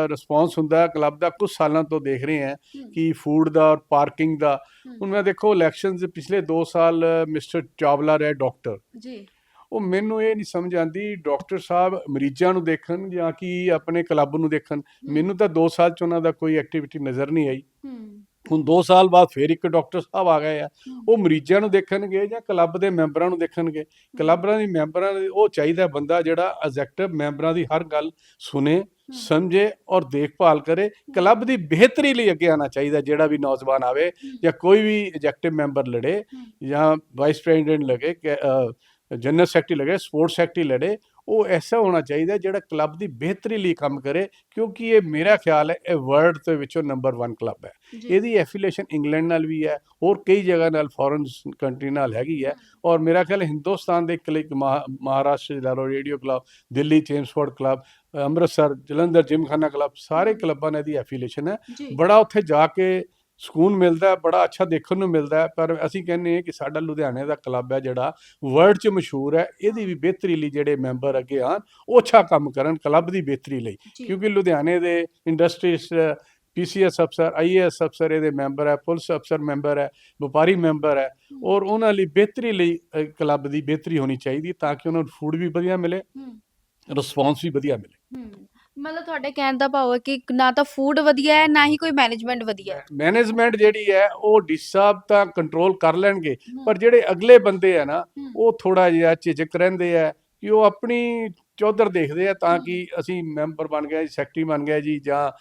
ਰਿਸਪੌਂਸ ਹੁੰਦਾ ਹੈ। ਕਲੱਬ ਦਾ ਕੁਝ ਸਾਲਾਂ ਤੋਂ ਦੇਖ ਰਹੇ ਹਾਂ ਹੂੰ, ਕਿ ਫੂਡ ਦਾ ਔਰ ਪਾਰਕਿੰਗ ਦਾ। ਹੂੰ, ਹੁਣ ਮੈਂ ਦੇਖੋ ਇਲੈਕਸ਼ਨਸ ਪਿਛਲੇ 2 ਸਾਲ ਮਿਸਟਰ ਚਾਵਲਾ ਰਹੇ ਡਾਕਟਰ ਜੀ। ਉਹ ਮੈਨੂੰ ਇਹ ਨਹੀਂ ਸਮਝ ਆਂਦੀ ਡਾਕਟਰ ਸਾਹਿਬ ਮਰੀਜ਼ਾਂ ਨੂੰ ਦੇਖਣ ਜਾਂ ਕਿ ਆਪਣੇ ਕਲੱਬ ਨੂੰ ਦੇਖਣ। ਮੈਨੂੰ ਤਾਂ 2 ਸਾਲ ਚ ਉਹਨਾਂ ਦਾ ਕੋਈ ਐਕਟੀਵਿਟੀ ਨਜ਼ਰ ਨਹੀਂ ਆਈ। ਹੁਣ 2 ਸਾਲ ਬਾਅਦ ਫੇਰ ਇੱਕ ਡਾਕਟਰ ਸਾਹਿਬ ਆ ਗਏ ਆ। ਉਹ ਮਰੀਜ਼ਾਂ ਨੂੰ ਦੇਖਣਗੇ ਜਾਂ ਕਲੱਬ ਦੇ ਮੈਂਬਰਾਂ ਨੂੰ ਦੇਖਣਗੇ? ਕਲੱਬਰਾਂ ਦੇ ਮੈਂਬਰਾਂ ਦੇ ਉਹ ਚਾਹੀਦਾ ਬੰਦਾ ਜਿਹੜਾ ਐਗਜ਼ੈਕਟਿਵ ਮੈਂਬਰਾਂ ਦੀ ਹਰ ਗੱਲ ਸੁਨੇ ਸਮਝੇ ਔਰ ਦੇਖਭਾਲ ਕਰੇ। ਕਲੱਬ ਦੀ ਬਿਹਤਰੀ ਲਈ ਅੱਗੇ ਆਣਾ ਚਾਹੀਦਾ ਜਿਹੜਾ ਵੀ ਨੌਜਵਾਨ ਆਵੇ ਜਾਂ ਕੋਈ ਵੀ ਐਗਜ਼ੈਕਟਿਵ ਮੈਂਬਰ ਲੜੇ ਜਾਂ ਵਾਈਸ ਪ੍ਰੈਜ਼ੀਡੈਂਟ ਲਗੇ ਜਨਰਲ ਸੈਕਟਰੀ ਲਗੇ ਸਪੋਰਟਸ ਸੈਕਟਰੀ ਲੜੇ ਉਹ ਐਸਾ ਹੋਣਾ ਚਾਹੀਦਾ ਜਿਹੜਾ ਕਲੱਬ ਦੀ ਬਿਹਤਰੀ ਲਈ ਕੰਮ ਕਰੇ ਕਿਉਂਕਿ ਇਹ ਮੇਰਾ ਖਿਆਲ ਹੈ ਇਹ ਵਰਲਡ ਦੇ ਵਿੱਚੋਂ ਨੰਬਰ 1 ਕਲੱਬ ਹੈ। ਇਹਦੀ ਐਫੀਲੀਏਸ਼ਨ ਇੰਗਲੈਂਡ ਨਾਲ ਵੀ ਹੈ ਹੋਰ ਕਈ ਜਗ੍ਹਾ ਨਾਲ ਫੋਰਨ ਕੰਟਰੀ ਨਾਲ ਹੈਗੀ ਹੈ। ਔਰ ਮੇਰਾ ਖਿਆਲ ਹਿੰਦੁਸਤਾਨ ਦੇ ਕਲਿਕ ਮਹਾਰਾਸ਼ਟਰ ਦਾ radio club Delhi Chelmsford club Amritsar Jalandhar Gymkhana club ਸਾਰੇ ਕਲੱਬਾਂ ਨਾਲ ਇਹਦੀ ਐਫੀਲੀਏਸ਼ਨ ਹੈ। ਬੜਾ ਉੱਥੇ ਜਾ ਕੇ ਸਕੂਨ ਮਿਲਦਾ ਬੜਾ ਅੱਛਾ ਦੇਖਣ ਨੂੰ ਮਿਲਦਾ ਪਰ ਅਸੀਂ ਕਹਿੰਦੇ ਹਾਂ ਕਿ ਸਾਡਾ ਲੁਧਿਆਣੇ ਦਾ ਕਲੱਬ ਹੈ ਜਿਹੜਾ ਵਰਲਡ 'ਚ ਮਸ਼ਹੂਰ ਹੈ ਇਹਦੀ ਵੀ ਬਿਹਤਰੀ ਲਈ ਜਿਹੜੇ ਮੈਂਬਰ ਅੱਗੇ ਆਣ ਉਹ ਅੱਛਾ ਕੰਮ ਕਰਨ ਕਲੱਬ ਦੀ ਬਿਹਤਰੀ ਲਈ। ਕਿਉਂਕਿ ਲੁਧਿਆਣੇ ਦੇ ਇੰਡਸਟਰੀਜ਼ ਪੀਸੀਐਸ ਅਫਸਰ ਆਈਏਐਸ ਅਫਸਰ ਇਹਦੇ ਮੈਂਬਰ ਹੈ ਪੁਲਿਸ ਅਫਸਰ ਮੈਂਬਰ ਹੈ ਵਪਾਰੀ ਮੈਂਬਰ ਹੈ ਔਰ ਉਹਨਾਂ ਲਈ ਬਿਹਤਰੀ ਲਈ ਕਲੱਬ ਦੀ ਬਿਹਤਰੀ ਹੋਣੀ ਚਾਹੀਦੀ ਤਾਂ ਕਿ ਉਹਨਾਂ ਨੂੰ ਫੂਡ ਵੀ ਵਧੀਆ ਮਿਲੇ ਰਿਸਪੌਂਸ ਵੀ ਵਧੀਆ ਮਿਲੇ। ਮਤਲਬ ਤੁਹਾਡੇ ਕਹਿਣ ਦਾ ਭਾਵ ਹੈ ਕਿ ਨਾ ਤਾਂ ਫੂਡ ਵਧੀਆ ਹੈ ਨਾ ਹੀ ਕੋਈ ਮੈਨੇਜਮੈਂਟ ਵਧੀਆ ਹੈ। ਮੈਨੇਜਮੈਂਟ ਜਿਹੜੀ ਹੈ ਉਹ ਡੀ ਸਾਹਿਬ ਤਾਂ ਕੰਟਰੋਲ ਕਰ ਲੈਣਗੇ ਪਰ ਜਿਹੜੇ ਅਗਲੇ ਬੰਦੇ ਆ ਨਾ ਉਹ ਥੋੜਾ ਜਿਹਾ ਝਿਜਕ ਰਹਿੰਦੇ ਆ ਕਿ ਉਹ ਆਪਣੀ ਚੌਧਰ ਦੇਖਦੇ ਆ ਤਾਂ। ਕਿ ਅਸੀਂ ਮੈਂਬਰ ਬਣ ਗਏ ਸੈਕਟਰੀ ਬਣ ਗਏ ਜੀ ਜਾਂ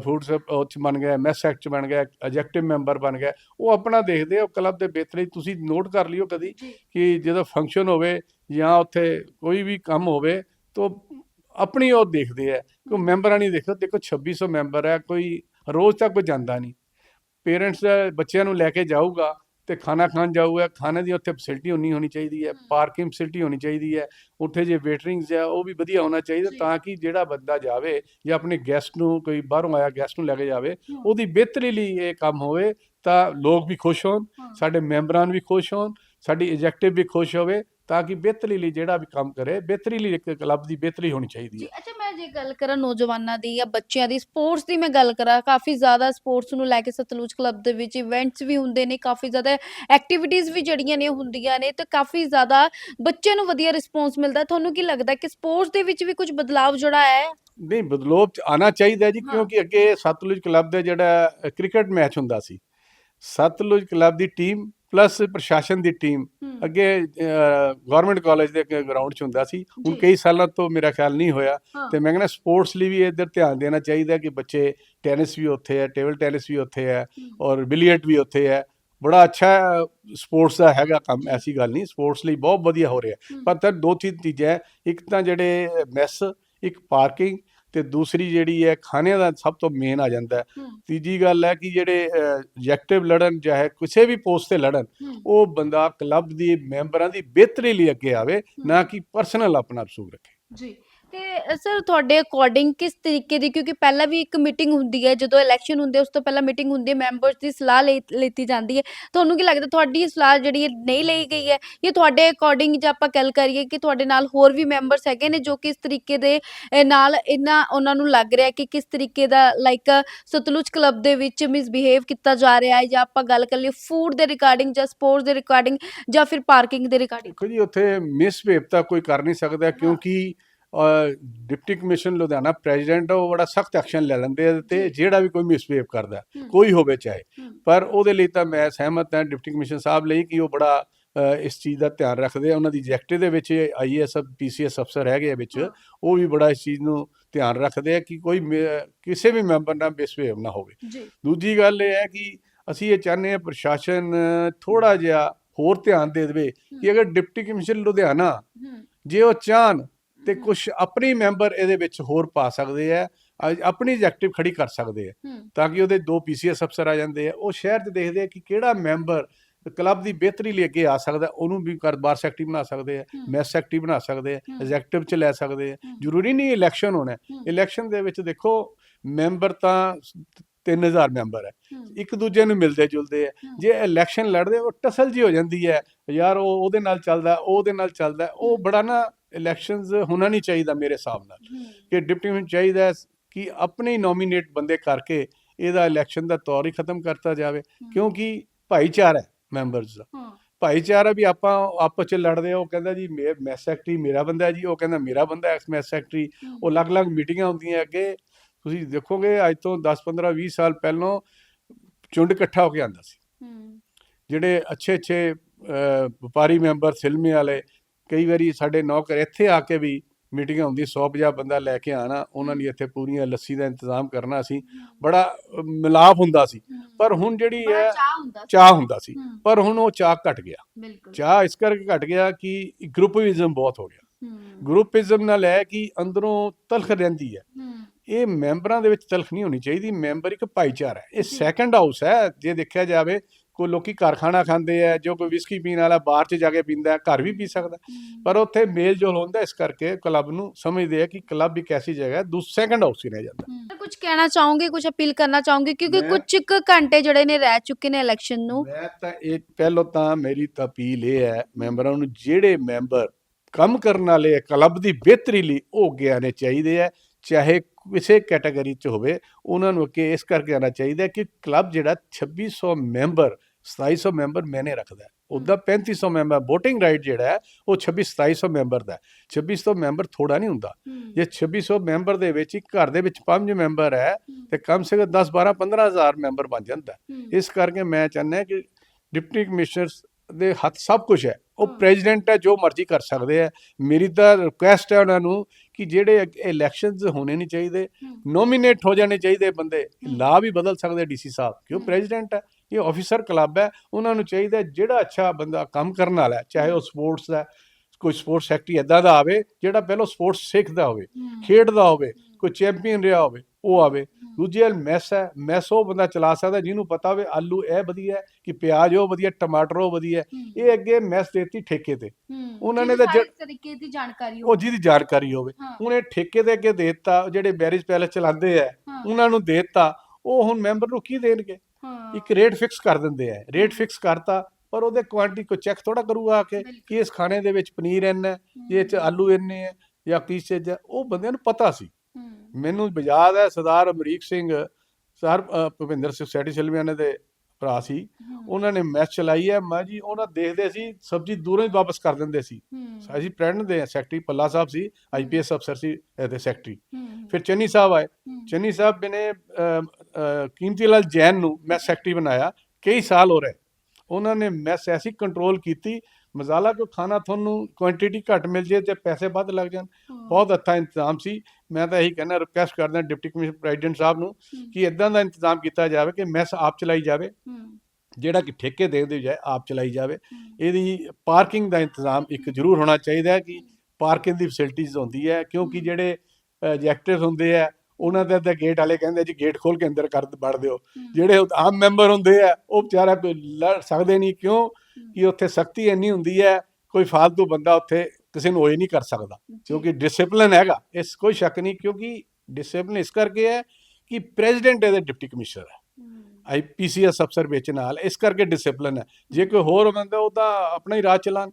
ਫੂਡ ਉਹ 'ਚ ਬਣ ਗਏ ਮੈਸ ਸੈਕਟ 'ਚ ਬਣ ਗਏ ਐਜੈਕਟਿਵ ਮੈਂਬਰ ਬਣ ਗਏ ਉਹ ਆਪਣਾ ਦੇਖਦੇ ਆ ਕਲੱਬ ਦੇ ਬਿਹਤਰੀ ਤੁਸੀਂ ਨੋਟ ਕਰ ਲਿਓ ਕਦੀ ਕਿ ਜਦੋਂ ਫੰਕਸ਼ਨ ਹੋਵੇ ਜਾਂ ਉੱਥੇ ਕੋਈ ਵੀ ਕੰਮ ਹੋਵੇ ਤਾਂ ਆਪਣੀ ਉਹ ਦੇਖਦੇ ਆ ਕਿ ਮੈਂਬਰਾਂ ਨਹੀਂ ਦੇਖੋ ਦੇਖੋ 2600 ਮੈਂਬਰ ਹੈ ਕੋਈ ਰੋਜ਼ ਤੱਕ ਕੋਈ ਜਾਂਦਾ ਨਹੀਂ। ਪੇਰੈਂਟਸ ਬੱਚਿਆਂ ਨੂੰ ਲੈ ਕੇ ਜਾਊਗਾ ਤੇ ਖਾਣਾ ਖਾਣ ਜਾਊਗਾ। ਖਾਣੇ ਦੀ ਉੱਥੇ ਫੈਸਿਲਿਟੀ ਹੋਣੀ ਹੋਣੀ ਚਾਹੀਦੀ ਹੈ। ਪਾਰਕਿੰਗ ਫੈਸਿਲਿਟੀ ਹੋਣੀ ਚਾਹੀਦੀ ਹੈ। ਉੱਥੇ ਜੇ ਵੇਟਰਿੰਗਸ ਹੈ ਉਹ ਵੀ ਵਧੀਆ ਹੋਣਾ ਚਾਹੀਦਾ। ਤਾਂ ਕਿ ਜਿਹੜਾ ਬੰਦਾ ਜਾਵੇ ਜਾਂ ਆਪਣੇ ਗੈਸਟ ਨੂੰ ਕੋਈ ਬਾਹਰੋਂ ਆਇਆ ਗੈਸਟ ਨੂੰ ਲੈ ਕੇ ਜਾਵੇ ਉਹਦੀ ਬਿਹਤਰੀ ਲਈ ਇਹ ਕੰਮ ਹੋਵੇ ਤਾਂ ਲੋਕ ਵੀ ਖੁਸ਼ ਹੋਣ ਸਾਡੇ ਮੈਂਬਰਾਂ ਵੀ ਖੁਸ਼ ਹੋਣ ਸਾਡੀ ਐਗਜ਼ੈਕਟਿਵ ਵੀ ਖੁਸ਼ ਹੋਵੇ ਤਾਂ ਕਿ ਬਿਹਤਰੀ ਲਈ ਜਿਹੜਾ ਵੀ ਕੰਮ ਕਰੇ ਬਿਹਤਰੀ ਲਈ ਇੱਕ ਕਲੱਬ ਦੀ ਬਿਹਤਰੀ ਹੋਣੀ ਚਾਹੀਦੀ ਜੀ ਹੈ ਅੱਛਾ ਮੈਂ ਜੇ ਗੱਲ ਕਰਾਂ ਨੌਜਵਾਨਾਂ ਦੀ ਜਾਂ ਬੱਚਿਆਂ ਦੀ ਸਪੋਰਟਸ ਦੀ ਮੈਂ ਗੱਲ ਕਰਾਂ ਕਾਫੀ ਜ਼ਿਆਦਾ ਸਪੋਰਟਸ ਨੂੰ ਲੈ ਕੇ ਸਤਲੁਜ ਕਲੱਬ ਦੇ ਵਿੱਚ ਇਵੈਂਟਸ ਵੀ ਹੁੰਦੇ ਨੇ ਕਾਫੀ ਜ਼ਿਆਦਾ ਐਕਟੀਵਿਟੀਜ਼ ਵੀ ਜਿਹੜੀਆਂ ਨੇ ਹੁੰਦੀਆਂ ਨੇ ਤੇ ਕਾਫੀ ਜ਼ਿਆਦਾ ਬੱਚਿਆਂ ਨੂੰ ਵਧੀਆ ਰਿਸਪੌਂਸ ਮਿਲਦਾ। ਤੁਹਾਨੂੰ ਕੀ ਲੱਗਦਾ ਕਿ ਸਪੋਰਟਸ ਦੇ ਵਿੱਚ ਵੀ ਕੁਝ ਬਦਲਾਵ ਜਿਹੜਾ ਹੈ ਨਹੀਂ ਬਦਲਾਅ ਆਣਾ ਚਾਹੀਦਾ ਜੀ। ਕਿਉਂਕਿ ਅੱਗੇ ਸਤਲੁਜ ਕਲੱਬ ਦੇ ਜਿਹੜਾ ਕ੍ਰਿਕਟ ਮੈਚ ਹੁੰਦਾ ਸੀ ਸਤਲੁਜ ਕਲੱਬ ਦੀ ਟੀਮ ਪਲੱਸ ਪ੍ਰਸ਼ਾਸਨ ਦੀ ਟੀਮ ਅੱਗੇ ਗਵਰਨਮੈਂਟ ਕਾਲਜ ਦੇ ਗਰਾਊਂਡ 'ਚ ਹੁੰਦਾ ਸੀ। ਹੁਣ। ਕਈ ਸਾਲਾਂ ਤੋਂ ਮੇਰਾ ਖਿਆਲ ਨਹੀਂ ਹੋਇਆ। ਤੇ ਮੈਂ ਕਹਿੰਦਾ ਸਪੋਰਟਸ ਲਈ ਵੀ ਇੱਧਰ ਧਿਆਨ ਦੇਣਾ ਚਾਹੀਦਾ ਕਿ ਬੱਚੇ ਟੈਨਿਸ ਵੀ ਉੱਥੇ ਹੈ ਟੇਬਲ ਟੈਨਿਸ ਵੀ ਉੱਥੇ ਹੈ ਔਰ ਬਿਲੀਅਰਡ ਵੀ ਉੱਥੇ ਹੈ। ਬੜਾ ਅੱਛਾ ਸਪੋਰਟਸ ਦਾ ਹੈਗਾ ਕੰਮ ਐਸੀ ਗੱਲ ਨਹੀਂ। ਸਪੋਰਟਸ ਲਈ ਬਹੁਤ ਵਧੀਆ ਹੋ ਰਿਹਾ। ਪਰ ਤਾਂ ਦੋ ਚੀਜ਼ ਚੀਜ਼ਾਂ ਇੱਕ ਤਾਂ ਜਿਹੜੇ ਮੈਸ ਇੱਕ ਪਾਰਕਿੰਗ ਤੇ ਦੂਸਰੀ ਜਿਹੜੀ ਹੈ ਖਾਣੇ ਦਾ ਸਭ ਤੋਂ ਮੇਨ ਆ ਜਾਂਦਾ ਤੀਜੀ ਗੱਲ ਹੈ ਕਿ ਜਿਹੜੇ ਐਜੈਕਟਿਵ ਲੜਨ ਚਾਹੇ ਕਿਸੇ ਵੀ ਪੋਸਟ ਤੇ ਲੜਨ ਉਹ ਬੰਦਾ ਕਲੱਬ ਦੀ ਮੈਂਬਰਾਂ ਦੀ ਬਿਹਤਰੀ ਲਈ ਅੱਗੇ ਆਵੇ ਨਾ ਕਿ ਪਰਸਨਲ ਆਪਣਾ ਰਸੂਖ ਰੱਖੇ। ਜੀ। ਤੇ ਸਰ ਤੁਹਾਡੇ ਅਕੋਰਡਿੰਗ ਕਿਸ ਤਰੀਕੇ ਦੀ? ਕਿਉਂਕਿ ਪਹਿਲਾਂ ਵੀ ਇੱਕ ਮੀਟਿੰਗ ਹੁੰਦੀ ਹੈ ਜਦੋਂ ਇਲੈਕਸ਼ਨ ਹੁੰਦੇ ਉਸ ਤੋਂ ਪਹਿਲਾਂ ਮੀਟਿੰਗ ਹੁੰਦੀ ਹੈ ਮੈਂਬਰਸ ਦੀ ਸਲਾਹ ਲਈ- ਲਿੱਤੀ ਜਾਂਦੀ ਹੈ। ਤੁਹਾਨੂੰ ਕੀ ਲੱਗਦਾ ਤੁਹਾਡੀ ਸਲਾਹ ਜਿਹੜੀ ਨਹੀਂ ਲਈ ਗਈ ਹੈ? ਇਹ ਤੁਹਾਡੇ ਅਕੋਰਡਿੰਗ ਜੇ ਆਪਾਂ ਗੱਲ ਕਰੀਏ ਕਿ ਤੁਹਾਡੇ ਨਾਲ ਹੋਰ ਵੀ ਮੈਂਬਰਸ ਹੈਗੇ ਨੇ ਜੋ ਕਿ ਇਸ ਤਰੀਕੇ ਦੇ ਨਾਲ ਇਹਨਾਂ ਉਹਨਾਂ ਨੂੰ ਲੱਗ ਰਿਹਾ ਕਿ ਕਿਸ ਤਰੀਕੇ ਦਾ ਲਾਈਕ ਸਤਲੁਜ ਕਲੱਬ ਦੇ ਵਿੱਚ ਮਿਸਬਿਹੇਵ ਕੀਤਾ ਜਾ ਰਿਹਾ ਹੈ? ਜਾਂ ਆਪਾਂ ਗੱਲ ਕਰ ਲਈਏ ਫੂਡ ਦੇ ਰਿਗਾਰਡਿੰਗ ਜਾਂ ਸਪੋਰਟਸ ਦੇ ਰਿਗਾਰਡਿੰਗ ਜਾਂ ਫਿਰ ਪਾਰਕਿੰਗ ਦੇ ਰਿਗਾਰਡਿੰਗ ਦੇਖੋ ਜੀ ਉੱਥੇ ਮਿਸਬਿਹੇਵ ਤਾਂ ਕੋਈ ਕਰ ਨਹੀਂ ਸਕਦਾ ਕਿਉਂਕਿ ਡਿਪਟੀ ਕਮਿਸ਼ਨ ਲੁਧਿਆਣਾ ਪ੍ਰੈਜ਼ੀਡੈਂਟ ਉਹ ਬੜਾ ਸਖਤ ਐਕਸ਼ਨ ਲੈ ਲੈਂਦੇ ਆ ਤੇ। ਜਿਹੜਾ ਵੀ ਕੋਈ ਮਿਸਬਿਹੇਵ ਕਰਦਾ। ਕੋਈ ਹੋਵੇ ਚਾਹੇ। ਪਰ ਉਹਦੇ ਲਈ ਤਾਂ ਮੈਂ ਸਹਿਮਤ ਹਾਂ ਡਿਪਟੀ ਕਮਿਸ਼ਨ ਸਾਹਿਬ ਲਈ ਕਿ ਉਹ ਬੜਾ ਇਸ ਚੀਜ਼ ਦਾ ਧਿਆਨ ਰੱਖਦੇ ਆ ਉਹਨਾਂ ਦੀ ਐਗਜ਼ੈਕਟਿਵ ਦੇ ਵਿੱਚ ਆਈਏਐਸ ਪੀਸੀਐਸ ਅਫਸਰ ਹੈਗੇ ਆ ਵਿੱਚ। ਉਹ ਵੀ ਬੜਾ ਇਸ ਚੀਜ਼ ਨੂੰ ਧਿਆਨ ਰੱਖਦੇ ਆ ਕਿ ਕੋਈ ਕਿਸੇ ਵੀ ਮੈਂਬਰ ਨਾਲ ਮਿਸਬਿਹੇਵ ਨਾ ਹੋਵੇ ਦੂਜੀ ਗੱਲ ਇਹ ਹੈ ਕਿ ਅਸੀਂ ਇਹ ਚਾਹੁੰਦੇ ਹਾਂ ਪ੍ਰਸ਼ਾਸਨ ਥੋੜਾ ਜਿਹਾ ਹੋਰ ਧਿਆਨ ਦੇ ਦੇਵੇ ਕਿ ਅਗਰ ਡਿਪਟੀ ਕਮਿਸ਼ਨ ਲੁਧਿਆਣਾ ਜੇ ਉਹ ਚਾਹਨ ਤੇ। ਕੁਝ ਆਪਣੀ ਮੈਂਬਰ ਇਹਦੇ ਵਿੱਚ ਹੋਰ ਪਾ ਸਕਦੇ ਆ ਆਪਣੀ ਐਗਜ਼ੈਕਟਿਵ ਖੜੀ ਕਰ ਸਕਦੇ ਆ ਤਾਂ ਕਿ ਉਹਦੇ ਦੋ ਪੀਸੀਐਸ ਅਫਸਰ ਆ ਜਾਂਦੇ ਆ ਉਹ ਸ਼ਹਿਰ 'ਚ ਦੇਖਦੇ ਆ ਕਿ ਕਿਹੜਾ ਮੈਂਬਰ ਕਲੱਬ ਦੀ ਬਿਹਤਰੀ ਲਈ ਅੱਗੇ ਆ ਸਕਦਾ ਉਹਨੂੰ ਵੀ ਕਰ ਬਾਰ ਸੈਕਟਰੀ ਬਣਾ ਸਕਦੇ ਆ। ਮੈਸ ਸੈਕਟਰੀ ਬਣਾ ਸਕਦੇ ਆ। ਐਗਜ਼ੈਕਟਿਵ 'ਚ ਲੈ ਸਕਦੇ ਆ। ਜ਼ਰੂਰੀ ਨਹੀਂ ਇਲੈਕਸ਼ਨ ਹੋਣਾ। ਇਲੈਕਸ਼ਨ ਦੇ ਵਿੱਚ ਦੇਖੋ ਮੈਂਬਰ ਤਾਂ 3000 ਮੈਂਬਰ ਹੈ ਇੱਕ ਦੂਜੇ ਨੂੰ ਮਿਲਦੇ ਜੁਲਦੇ ਆ। ਜੇ ਇਲੈਕਸ਼ਨ ਲੜਦੇ ਉਹ ਟਸਲ ਜੀ ਹੋ ਜਾਂਦੀ ਹੈ ਯਾਰ ਉਹ ਉਹਦੇ ਨਾਲ ਚੱਲਦਾ ਉਹ ਉਹਦੇ ਨਾਲ ਚੱਲਦਾ ਉਹ। ਬੜਾ ਨਾ ਇਲੈਕਸ਼ਨਸ ਹੋਣਾ ਨਹੀਂ ਚਾਹੀਦਾ ਮੇਰੇ ਹਿਸਾਬ ਨਾਲ। ਕਿ ਡਿਪਟੀ ਨੂੰ ਚਾਹੀਦਾ ਕਿ ਆਪਣੇ ਨੋਮੀਨੇਟ ਬੰਦੇ ਕਰਕੇ ਇਹਦਾ ਇਲੈਕਸ਼ਨ ਦਾ ਤੌਰ ਹੀ ਖਤਮ ਕਰਤਾ ਜਾਵੇ। ਕਿਉਂਕਿ ਭਾਈਚਾਰਾ ਹੈ ਮੈਂਬਰਸ ਦਾ। ਭਾਈਚਾਰਾ ਵੀ ਆਪਾਂ ਆਪਸ ਚ ਲੜਦੇ ਆ ਉਹ ਕਹਿੰਦਾ ਜੀ ਮੇ ਸੈਕਟਰੀ ਮੇਰਾ ਬੰਦਾ ਹੈ ਜੀ ਉਹ ਕਹਿੰਦਾ ਮੇਰਾ ਬੰਦਾ ਐਕਸ ਮੈਸ ਸੈਕਟਰੀ। ਉਹ ਅਲੱਗ-ਅਲੱਗ ਮੀਟਿੰਗਾਂ ਹੁੰਦੀਆਂ ਅੱਗੇ। ਤੁਸੀਂ ਦੇਖੋਗੇ ਅੱਜ ਤੋਂ 10 15 20 ਸਾਲ ਪਹਿਲਾਂ ਝੁੰਡ ਇਕੱਠਾ ਹੋ ਕੇ ਆਂਦਾ ਸੀ। ਜਿਹੜੇ ਅੱਛੇ ਅੱਛੇ ਵਪਾਰੀ ਮੈਂਬਰ ਸਿਲਮੇ ਵਾਲੇ ਕਈ ਵਾਰੀ ਸਾਡੇ ਨੌਕਰ ਇੱਥੇ ਆ ਕੇ ਵੀ ਮੀਟਿੰਗਾਂ ਹੁੰਦੀ 150 ਬੰਦਾ ਲੈ ਕੇ ਆਣਾ ਉਹਨਾਂ ਲਈ ਇੱਥੇ ਪੂਰੀਆਂ ਲੱਸੀ ਦਾ ਇੰਤਜ਼ਾਮ ਕਰਨਾ ਸੀ ਬੜਾ ਮਿਲਾਪ ਹੁੰਦਾ ਸੀ। ਪਰ ਹੁਣ ਜਿਹੜੀ ਹੈ। ਚਾਹ ਹੁੰਦਾ ਸੀ। ਪਰ ਹੁਣ ਉਹ ਚਾਹ ਘਟ ਗਿਆ। ਚਾਹ ਇਸ ਕਰਕੇ ਘਟ ਗਿਆ ਕਿ ਗਰੁੱਪਿਜ਼ਮ ਬਹੁਤ ਹੋ ਗਿਆ। ਗਰੁੱਪਿਜ਼ਮ ਨਾਲ ਹੈ ਕਿ ਅੰਦਰੋਂ ਤਲਖ ਰਹਿੰਦੀ ਹੈ। ਇਹ ਮੈਂਬਰਾਂ ਦੇ ਵਿੱਚ ਤਲਖ ਨਹੀਂ ਹੋਣੀ ਚਾਹੀਦੀ ਮੈਂਬਰ ਇੱਕ ਭਾਈਚਾਰਾ ਹੈ। ਇਹ। ਸੈਕੰਡ ਹਾਊਸ ਹੈ। ਜੇ ਦੇਖਿਆ ਜਾਵੇ ਕੋਈ ਲੋਕੀ ਕਾਰਖਾਨਾ ਖਾਂਦੇ ਆ ਜੋ ਕੋਈ ਵਿਸਕੀ ਪੀਣ ਵਾਲਾ ਬਾਹਰ 'ਚ ਜਾ ਕੇ ਪੀਂਦਾ ਘਰ ਵੀ ਪੀ ਸਕਦਾ ਪਰ ਉੱਥੇ ਮੇਲ ਜੋਲ ਹੁੰਦਾ ਇਸ ਕਰਕੇ ਕਲੱਬ ਨੂੰ ਸਮਝਦੇ ਆ ਕਿ ਕਲੱਬ ਇੱਕ ਐਸੀ ਜਗ੍ਹਾ ਹੈ ਦੂਸ ਸੈਕੰਡ ਹਾਊਸ ਹੀ ਰਹਿ ਜਾਂਦਾ। ਕੁਝ ਕਹਿਣਾ ਚਾਹੋਗੇ ਕੁਝ ਅਪੀਲ ਕਰਨਾ ਚਾਹੋਗੇ ਕਿਉਂਕਿ ਕੁਝ ਕੁ ਘੰਟੇ ਜਿਹੜੇ ਨੇ ਰਹਿ ਚੁੱਕੇ ਨੇ ਇਲੈਕਸ਼ਨ ਨੂੰ। ਮੈਂ ਤਾਂ ਇਹ ਪਹਿਲੋਂ ਤਾਂ ਮੇਰੀ ਤਾਂ ਅਪੀਲ ਇਹ ਹੈ ਮੈਂਬਰਾਂ ਨੂੰ ਜਿਹੜੇ ਮੈਂਬਰ ਕੰਮ ਕਰਨ ਵਾਲੇ ਕਲੱਬ ਦੀ ਬਿਹਤਰੀ ਲਈ ਉਹ ਅੱਗੇ ਆਉਣੇ ਚਾਹੀਦੇ ਆ ਚਾਹੇ ਕਿਸੇ ਕੈਟਾਗਰੀ 'ਚ ਹੋਵੇ ਉਹਨਾਂ ਨੂੰ ਅੱਗੇ ਇਸ ਕਰਕੇ ਆਉਣਾ ਚਾਹੀਦਾ ਕਿ ਕਲੱਬ ਜਿਹੜਾ 2600 ਮੈਂਬਰ 2700 ਮੈਂਬਰ ਮੈਨੇ ਰੱਖਦਾ ਹੈ। ਉਹਦਾ 3500 ਮੈਂਬਰ VOTING ਰਾਈਟ ਜਿਹੜਾ ਹੈ ਉਹ 26 2700 ਮੈਂਬਰ ਦਾ ਹੈ। 2600 ਮੈਂਬਰ ਥੋੜਾ ਨਹੀਂ ਹੁੰਦਾ। ਜੇ 2600 ਮੈਂਬਰ ਦੇ ਵਿੱਚ ਇੱਕ ਘਰ ਦੇ ਵਿੱਚ ਪੰਜ ਮੈਂਬਰ ਹੈ ਤੇ ਕਮ ਸੇ ਕਮ 10 12 15000 ਮੈਂਬਰ ਬਣ ਜਾਂਦਾ ਹੈ। ਇਸ ਕਰਕੇ ਮੈਂ ਚਾਹੁੰਦਾ ਕਿ ਡਿਪਟੀ ਕਮਿਸ਼ਨਰਸ ਦੇ ਹੱਥ ਸਭ ਕੁਝ ਹੈ। ਉਹ ਹਾਂ। ਪ੍ਰੈਜ਼ੀਡੈਂਟ ਹੈ ਜੋ ਮਰਜ਼ੀ ਕਰ ਸਕਦੇ ਆ ਮੇਰੀ ਤਾਂ ਰਿਕੁਐਸਟ ਹੈ ਉਹਨਾਂ ਨੂੰ ਕਿ ਜਿਹੜੇ ਇਲੈਕਸ਼ਨਸ ਹੋਣੇ ਨਹੀਂ ਚਾਹੀਦੇ ਨੋਮੀਨੇਟ ਹੋ ਜਾਣੇ ਚਾਹੀਦੇ ਬੰਦੇ। ਲਾ ਵੀ ਬਦਲ ਸਕਦੇ ਡੀਸੀ ਸਾਹਿਬ ਕਿਉਂ। ਪ੍ਰੈਜ਼ੀਡੈਂਟ ਹੈ। ਇਹ ਆਫੀਸਰ ਕਲੱਬ ਹੈ ਉਹਨਾਂ ਨੂੰ ਚਾਹੀਦਾ ਜਿਹੜਾ ਅੱਛਾ ਬੰਦਾ ਕੰਮ ਕਰਨ ਵਾਲਾ ਹੈ ਚਾਹੇ ਉਹ ਸਪੋਰਟਸ ਦਾ ਕੋਈ ਸਪੋਰਟਸ ਸੈਕਟਰੀ ਇਦਾਂ ਦਾ ਆਵੇ ਜਿਹੜਾ ਪਹਿਲਾਂ ਸਪੋਰਟਸ ਸਿੱਖਦਾ ਹੋਵੇ ਖੇਡਦਾ ਹੋਵੇ ਕੋਈ ਚੈਂਪੀਅਨ ਰਿਹਾ ਹੋਵੇ ਉਹ ਆਵੇ। ਦੂਜੀ ਗੱਲ ਮੈਸ ਹੈ ਮੈਸ ਉਹ ਬੰਦਾ ਚਲਾ ਸਕਦਾ ਜਿਹਨੂੰ ਪਤਾ ਹੋਵੇ ਆਲੂ ਇਹ ਵਧੀਆ ਹੈ ਕਿ ਪਿਆਜ਼ ਉਹ ਵਧੀਆ ਟਮਾਟਰ ਉਹ ਵਧੀਆ। ਇਹ ਅੱਗੇ ਮੈਸ ਦੇਤੀ ਠੇਕੇ ਤੇ। ਉਹਨਾਂ ਨੇ ਤਾਂ ਤਰੀਕੇ ਦੀ ਜਾਣਕਾਰੀ ਉਹ ਜਿਹਦੀ ਜਾਣਕਾਰੀ ਹੋਵੇ। ਹੁਣ ਇਹ ਠੇਕੇ ਦੇ ਅੱਗੇ ਦੇ ਦਿੱਤਾ ਜਿਹੜੇ ਮੈਰਿਜ ਪੈਲੇਸ ਚਲਾਉਂਦੇ ਆ ਉਹਨਾਂ ਨੂੰ ਦੇ ਦਿੱਤਾ ਉਹ ਹੁਣ ਮੈਂਬਰ ਨੂੰ ਕੀ ਦੇਣਗੇ? ਇੱਕ ਰੇਟ ਫਿਕਸ ਕਰ ਦਿੰਦੇ ਆ। ਰੇਟ ਫਿਕਸ ਕਰਤਾ ਪਰ ਉਹਦੇ ਕੁਆਂਟੀ ਕੋ ਚੈੱਕ ਥੋੜਾ ਕਰੂਗਾ ਆ ਕੇ। ਕਿ ਇਸ ਖਾਣੇ ਦੇ ਵਿੱਚ ਪਨੀਰ ਇੰਨਾ ਹੈ, ਇਹ ਚ ਆਲੂ ਇੰਨੇ ਹੈ ਜਾਂ ਕੀ ਚੀਜ਼ ਹੈ ਉਹ ਬੰਦਿਆਂ ਨੂੰ ਪਤਾ ਸੀ। ਮੈਨੂੰ ਯਾਦ ਹੈ ਸਰਦਾਰ ਅਮਰੀਕ ਸਿੰਘ ਸਰ ਅ, ਭੁਪਿੰਦਰ ਸਿੰਘ ਸੈਟੀ ਸਿਲਵਿਆਨੇ ਦੇ ਭਰਾ ਸੀ ਉਹਨਾਂ ਨੇ ਮੈਚ ਚਲਾਈ ਹੈ ਮੈਂ ਜੀ ਉਹਨਾਂ ਦੇਖਦੇ ਸੀ ਸਬਜ਼ੀ ਦੂਰੋਂ ਹੀ ਵਾਪਸ ਕਰ ਦਿੰਦੇ ਸੀ। ਅਸੀਂ ਪ੍ਰੈਜ਼ੀਡੈਂਟ ਦੇ ਸੈਕਟਰੀ ਪੱਲਾ ਸਾਹਿਬ ਸੀ ਆਈਪੀਐਸ ਅਫਸਰ ਸੀ ਇਹਦੇ ਸੈਕਟਰੀ। ਫਿਰ ਚੰਨੀ ਸਾਹਿਬ ਆਏ। ਚੰਨੀ ਸਾਹਿਬ ਨੇ ਕੀਮਤੀ ਲਾਲ ਜੈਨ ਨੂੰ ਮੈਂ ਸੈਕਟਰੀ ਬਣਾਇਆ ਕਈ ਸਾਲ ਹੋ ਰਹੇ। ਉਹਨਾਂ ਨੇ ਮੈਸ ਐਸੀ ਕੰਟਰੋਲ ਕੀਤੀ ਮਜ਼ਾਲਾ ਕੋ ਖਾਣਾ ਤੁਹਾਨੂੰ ਕੁਆਂਟੀਟੀ ਘੱਟ ਮਿਲ ਜੇ ਤੇ ਪੈਸੇ ਵੱਧ ਲੱਗ ਜਾਣ। ਬਹੁਤ ਅੱਛਾ ਇੰਤਜ਼ਾਮ ਸੀ। ਮੈਂ ਤਾਂ ਇਹੀ ਕਹਿੰਦਾ ਰਿਕੁਐਸਟ ਕਰਦਾ ਡਿਪਟੀ ਕਮਿਸ਼ਨਰ ਪ੍ਰੈਜ਼ੀਡੈਂਟ ਸਾਹਿਬ ਨੂੰ ਕਿ ਇਦਾਂ ਦਾ ਇੰਤਜ਼ਾਮ ਕੀਤਾ ਜਾਵੇ ਕਿ ਮੈਸ ਆਪ ਚਲਾਈ ਜਾਵੇ। ਜਿਹੜਾ ਕਿ ਠੇਕੇ ਦੇ ਦੇ ਜਾਏ ਆਪ ਚਲਾਈ ਜਾਵੇ। ਇਹਦੀ ਪਾਰਕਿੰਗ ਦਾ ਇੰਤਜ਼ਾਮ ਇੱਕ ਜ਼ਰੂਰ ਹੋਣਾ ਚਾਹੀਦਾ ਹੈ ਕਿ ਪਾਰਕਿੰਗ ਦੀ ਫੈਸਿਲਿਟੀਜ਼ ਹੁੰਦੀ ਹੈ ਕਿਉਂਕਿ। ਜਿਹੜੇ ਐਜੈਕਟਿਵਸ ਹੁੰਦੇ ਆ ਉਹਨਾਂ ਦੇ ਤਾਂ ਗੇਟ ਵਾਲੇ ਕਹਿੰਦੇ ਜੀ ਗੇਟ ਖੋਲ ਕੇ ਅੰਦਰ ਕਰ ਵੜ ਦਿਓ। ਜਿਹੜੇ ਆਮ ਮੈਂਬਰ ਹੁੰਦੇ ਆ ਉਹ ਵਿਚਾਰਾ ਕੋਈ ਲੜ ਸਕਦੇ ਨਹੀਂ ਕਿਉਂ? ਕਿ ਉੱਥੇ ਸਖਤੀ ਇੰਨੀ ਹੁੰਦੀ ਹੈ ਕੋਈ ਫालतू ਬੰਦਾ ਉੱਥੇ ਕਿਸੇ ਨੂੰ ਹੋਏ ਨਹੀਂ ਕਰ ਸਕਦਾ। ਕਿਉਂਕਿ ਡਿਸਪਲਿਨ ਹੈਗਾ। ਇਸ ਕੋਈ ਸ਼ੱਕ ਨਹੀਂ ਕਿਉਂਕਿ ਡਿਸਪਲਿਨ ਇਸ ਕਰਕੇ ਹੈ ਕਿ ਪ੍ਰੈਜ਼ੀਡੈਂਟ ਇਹਦੇ ਡਿਪਟੀ ਕਮਿਸ਼ਨਰ ਹੈ। ਆਈਪੀਸੀਐਸ ਅਫਸਰ ਵਿੱਚ ਨਾਲ ਇਸ ਕਰਕੇ ਡਿਸਪਲਿਨ ਹੈ। ਜੇ ਕੋਈ ਹੋਰ ਬੰਦਾ ਉਹ ਤਾਂ ਆਪਣਾ ਹੀ ਰਾਹ ਚਲਾਣ।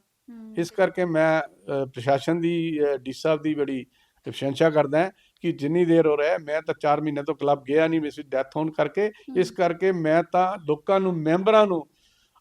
ਇਸ ਕਰਕੇ ਮੈਂ ਪ੍ਰਸ਼ਾਸਨ ਦੀ ਡੀ ਸਾਹਿਬ ਦੀ ਬੜੀ ਪ੍ਰਸ਼ੰਸਾ ਕਰਦਾ ਹਾਂ ਕਿ ਜਿੰਨੀ ਦੇਰ ਹੋ ਰਿਹਾ ਮੈਂ ਤਾਂ 4 ਮਹੀਨੇ ਤੋਂ ਕਲੱਬ ਗਿਆ ਨਹੀਂ ਮੇਰੀ ਡੈਥ ਹੋਣ ਕਰਕੇ। ਇਸ ਕਰਕੇ ਮੈਂ ਤਾਂ ਲੋਕਾਂ ਨੂੰ ਮੈਂਬਰਾਂ ਨੂੰ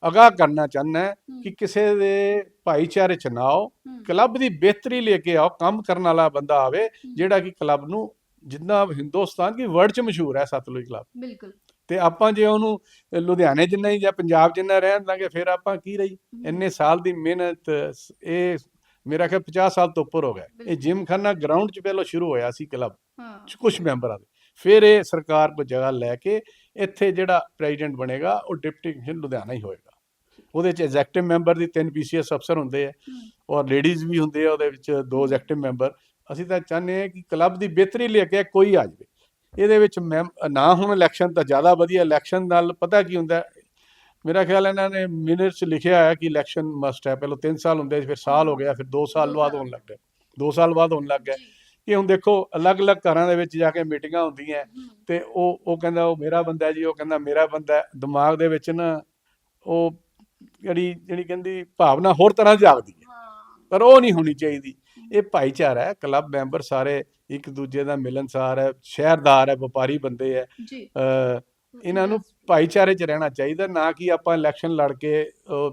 ਅਗਾਹ ਕਰਨਾ ਚਾਹੁੰਦਾ ਕਿ ਕਿਸੇ ਦੇ ਭਾਈਚਾਰੇ ਚ ਨਾ ਆਓ ਕਲੱਬ ਦੀ ਬਿਹਤਰੀ ਲੈ ਕੇ ਆਓ ਕੰਮ ਕਰਨ ਵਾਲਾ ਬੰਦਾ ਆਵੇ ਜਿਹੜਾ ਕਿ ਕਲੱਬ ਨੂੰ ਜਿੰਨਾ ਹਿੰਦੁਸਤਾਨ ਦੀ ਵਰਲਡ ਚ ਮਸ਼ਹੂਰ ਹੈ ਸਤਲੁਜ ਕਲੱਬ। ਬਿਲਕੁਲ। ਤੇ ਆਪਾਂ ਜੇ ਉਹਨੂੰ ਲੁਧਿਆਣੇ ਜਿੰਨਾ ਹੀ ਜਾਂ ਪੰਜਾਬ ਜਿੰਨਾ ਰਹਿਣ ਦਾਂਗੇ ਫਿਰ ਆਪਾਂ ਕੀ ਰਹੀ ਇੰਨੇ ਸਾਲ ਦੀ ਮਿਹਨਤ ਇਹ ਮੇਰਾ ਖਿਆਲ 50 ਸਾਲ ਤੋਂ ਉੱਪਰ ਹੋ ਗਿਆ। ਇਹ। ਜਿਮ ਖਾਨਾ ਗਰਾਊਂਡ 'ਚ ਪਹਿਲਾਂ ਸ਼ੁਰੂ ਹੋਇਆ ਸੀ ਕਲੱਬ। ਹਾਂ, ਕੁਝ ਮੈਂਬਰਾਂ ਦੇ। ਫਿਰ ਇਹ ਸਰਕਾਰ ਕੋ ਜਗ੍ਹਾ ਲੈ ਕੇ ਇੱਥੇ ਜਿਹੜਾ ਪ੍ਰੈਜ਼ੀਡੈਂਟ ਬਣੇਗਾ ਉਹ ਡਿਪਟੀ ਕਮਿਸ਼ਨਰ ਲੁਧਿਆਣਾ ਹੀ ਹੋਏਗਾ। ਉਹਦੇ 'ਚ ਐਗਜ਼ੈਕਟਿਵ ਮੈਂਬਰ ਦੀ ਤਿੰਨ ਪੀਸੀਐਸ ਅਫਸਰ ਹੁੰਦੇ ਆ ਔਰ ਲੇਡੀਜ਼ ਵੀ ਹੁੰਦੇ ਆ ਉਹਦੇ ਵਿੱਚ ਦੋ ਐਗਜ਼ੈਕਟਿਵ ਮੈਂਬਰ ਅਸੀਂ ਤਾਂ ਚਾਹੁੰਦੇ ਹਾਂ ਕਿ ਕਲੱਬ ਦੀ ਬਿਹਤਰੀ ਲੈ ਕੇ ਕੋਈ ਆ ਜਾਵੇ। ਇਹਦੇ ਵਿੱਚ ਨਾ ਹੁਣ ਇਲੈਕਸ਼ਨ ਤਾਂ ਜ਼ਿਆਦਾ ਵਧੀਆ ਇਲੈਕਸ਼ਨ ਨਾਲ ਪਤਾ ਕੀ ਹੁੰਦਾ? ਮੇਰਾ ਖਿਆਲ ਇਹਨਾਂ ਨੇ ਮਿਨਟ 'ਚ ਲਿਖਿਆ ਹੈ ਕਿ ਇਲੈਕਸ਼ਨ ਮਸਟ ਹੈ। ਪਹਿਲਾਂ 3 ਸਾਲ ਹੁੰਦੇ ਸੀ ਫਿਰ ਸਾਲ ਹੋ ਗਿਆ ਫਿਰ 2 ਸਾਲ ਬਾਅਦ। ਹੋਣ ਲੱਗ ਗਿਆ। 2 ਸਾਲ ਬਾਅਦ ਹੋਣ ਲੱਗ ਗਿਆ। ਕਿ ਹੁਣ ਦੇਖੋ ਅਲੱਗ-ਅਲੱਗ ਘਰਾਂ ਦੇ ਵਿੱਚ ਜਾ ਕੇ ਮੀਟਿੰਗਾਂ ਹੁੰਦੀਆਂ। ਤੇ ਉਹ ਉਹ ਕਹਿੰਦਾ ਉਹ ਮੇਰਾ ਬੰਦਾ ਜੀ ਉਹ ਕਹਿੰਦਾ ਮੇਰਾ ਬੰਦਾ। ਦਿਮਾਗ ਦੇ ਵਿੱਚ ਨਾ ਉਹ ਜਿਹੜੀ ਜਿਹੜੀ ਕਹਿੰਦੀ ਭਾਵਨਾ ਹੋਰ ਤਰ੍ਹਾਂ ਜਾਗਦੀ ਹੈ। ਪਰ ਉਹ ਨਹੀਂ ਹੋਣੀ ਚਾਹੀਦੀ। ਇਹ ਭਾਈਚਾਰਾ ਹੈ ਕਲੱਬ ਮੈਂਬਰ ਸਾਰੇ ਇੱਕ ਦੂਜੇ ਦਾ ਮਿਲਨਸਾਰ ਹੈ ਸ਼ਹਿਰਦਾਰ ਹੈ ਵਪਾਰੀ ਬੰਦੇ ਹੈ। ਇਹਨਾਂ ਨੂੰ ਭਾਈਚਾਰੇ 'ਚ ਰਹਿਣਾ ਚਾਹੀਦਾ ਨਾ ਕਿ ਆਪਾਂ ਇਲੈਕਸ਼ਨ ਲੜ ਕੇ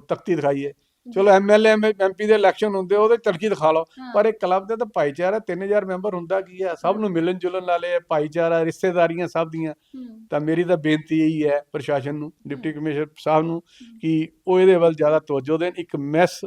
ਤਖਤੀ ਦਿਖਾਈਏ। ਚਲੋ ਐਮਐਲਏ ਐਮਪੀ ਦੇ ਇਲੈਕਸ਼ਨ ਹੁੰਦੇ ਉਹਦੇ ਤੜਕੀ ਦਿਖਾ ਲਓ। ਪਰ ਇਹ ਕਲੱਬ ਦੇ ਤਾਂ ਭਾਈਚਾਰਾ 3000 ਮੈਂਬਰ ਹੁੰਦਾ ਕੀ ਹੈ ਸਭ ਨੂੰ ਮਿਲਣ ਜੁਲਣ ਵਾਲੇ ਭਾਈਚਾਰਾ ਰਿਸ਼ਤੇਦਾਰੀਆਂ ਸਭ ਦੀਆਂ। ਤਾਂ ਮੇਰੀ ਤਾਂ ਬੇਨਤੀ ਇਹੀ ਹੈ ਪ੍ਰਸ਼ਾਸਨ ਨੂੰ ਡਿਪਟੀ ਕਮਿਸ਼ਨਰ ਸਾਹਿਬ ਨੂੰ ਕਿ ਉਹ ਇਹਦੇ ਵੱਲ ਜ਼ਿਆਦਾ ਤਵੱਜੋ ਦੇਣ। ਇੱਕ ਮੈਸ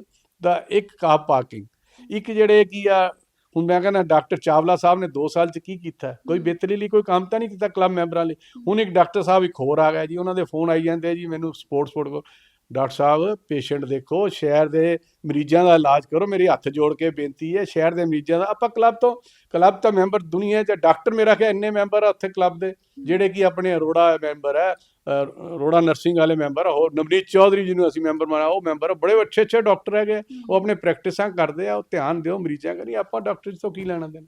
ਦਾ ਇੱਕ ਕਾਰ ਪਾਰਕਿੰਗ ਇੱਕ ਜਿਹੜੇ ਕੀ ਆ ਹੁਣ ਮੈਂ ਕਹਿੰਦਾ ਡਾਕਟਰ ਚਾਵਲਾ ਸਾਹਿਬ ਨੇ 2 ਸਾਲ ਚ ਕੀ ਕੀਤਾ? ਕੋਈ। ਬਿਹਤਰੀ ਲਈ ਕੋਈ ਕੰਮ ਤਾਂ ਨਹੀਂ ਕੀਤਾ ਕਲੱਬ ਮੈਂਬਰਾਂ ਲਈ ਹੁਣ ਇੱਕ ਡਾਕਟਰ ਸਾਹਿਬ ਇੱਕ ਹੋਰ ਆ ਗਿਆ ਜੀ ਉਹਨਾਂ ਦੇ ਫੋਨ ਆਈ ਜਾਂਦੇ ਆ ਜੀ ਮੈਨੂੰ ਸਪੋਰਟਸ ਸਪੋਰਟ ਡਾਕਟਰ ਸਾਹਿਬ ਪੇਸ਼ੈਂਟ ਦੇਖੋ ਸ਼ਹਿਰ ਦੇ ਮਰੀਜ਼ਾਂ ਦਾ ਇਲਾਜ ਕਰੋ। ਮੇਰੀ ਹੱਥ ਜੋੜ ਕੇ ਬੇਨਤੀ ਹੈ ਸ਼ਹਿਰ ਦੇ ਮਰੀਜ਼ਾਂ ਦਾ ਆਪਾਂ ਕਲੱਬ ਤੋਂ ਕਲੱਬ ਤਾਂ ਮੈਂਬਰ ਦੁਨੀਆ 'ਚ ਡਾਕਟਰ ਮੇਰਾ ਕਿ ਇੰਨੇ ਮੈਂਬਰ ਆ ਉੱਥੇ ਕਲੱਬ ਦੇ ਜਿਹੜੇ ਕਿ ਆਪਣੇ ਅਰੋੜਾ ਮੈਂਬਰ ਹੈ ਅਰੋੜਾ ਨਰਸਿੰਗ ਵਾਲੇ ਮੈਂਬਰ ਆ, ਹੋਰ ਨਵਨੀਤ ਚੌਧਰੀ ਜਿਹਨੂੰ ਅਸੀਂ ਮੈਂਬਰ ਮਾਨਾ ਉਹ ਮੈਂਬਰ ਆ, ਬੜੇ ਅੱਛੇ ਅੱਛੇ ਡਾਕਟਰ ਹੈਗੇ ਉਹ ਆਪਣੇ ਪ੍ਰੈਕਟਿਸਾਂ ਕਰਦੇ ਆ ਉਹ ਧਿਆਨ ਦਿਓ ਮਰੀਜ਼ਾਂ ਕਰੀ ਆਪਾਂ ਡਾਕਟਰ ਤੋਂ ਕੀ ਲੈਣਾ ਦੇਣਾ।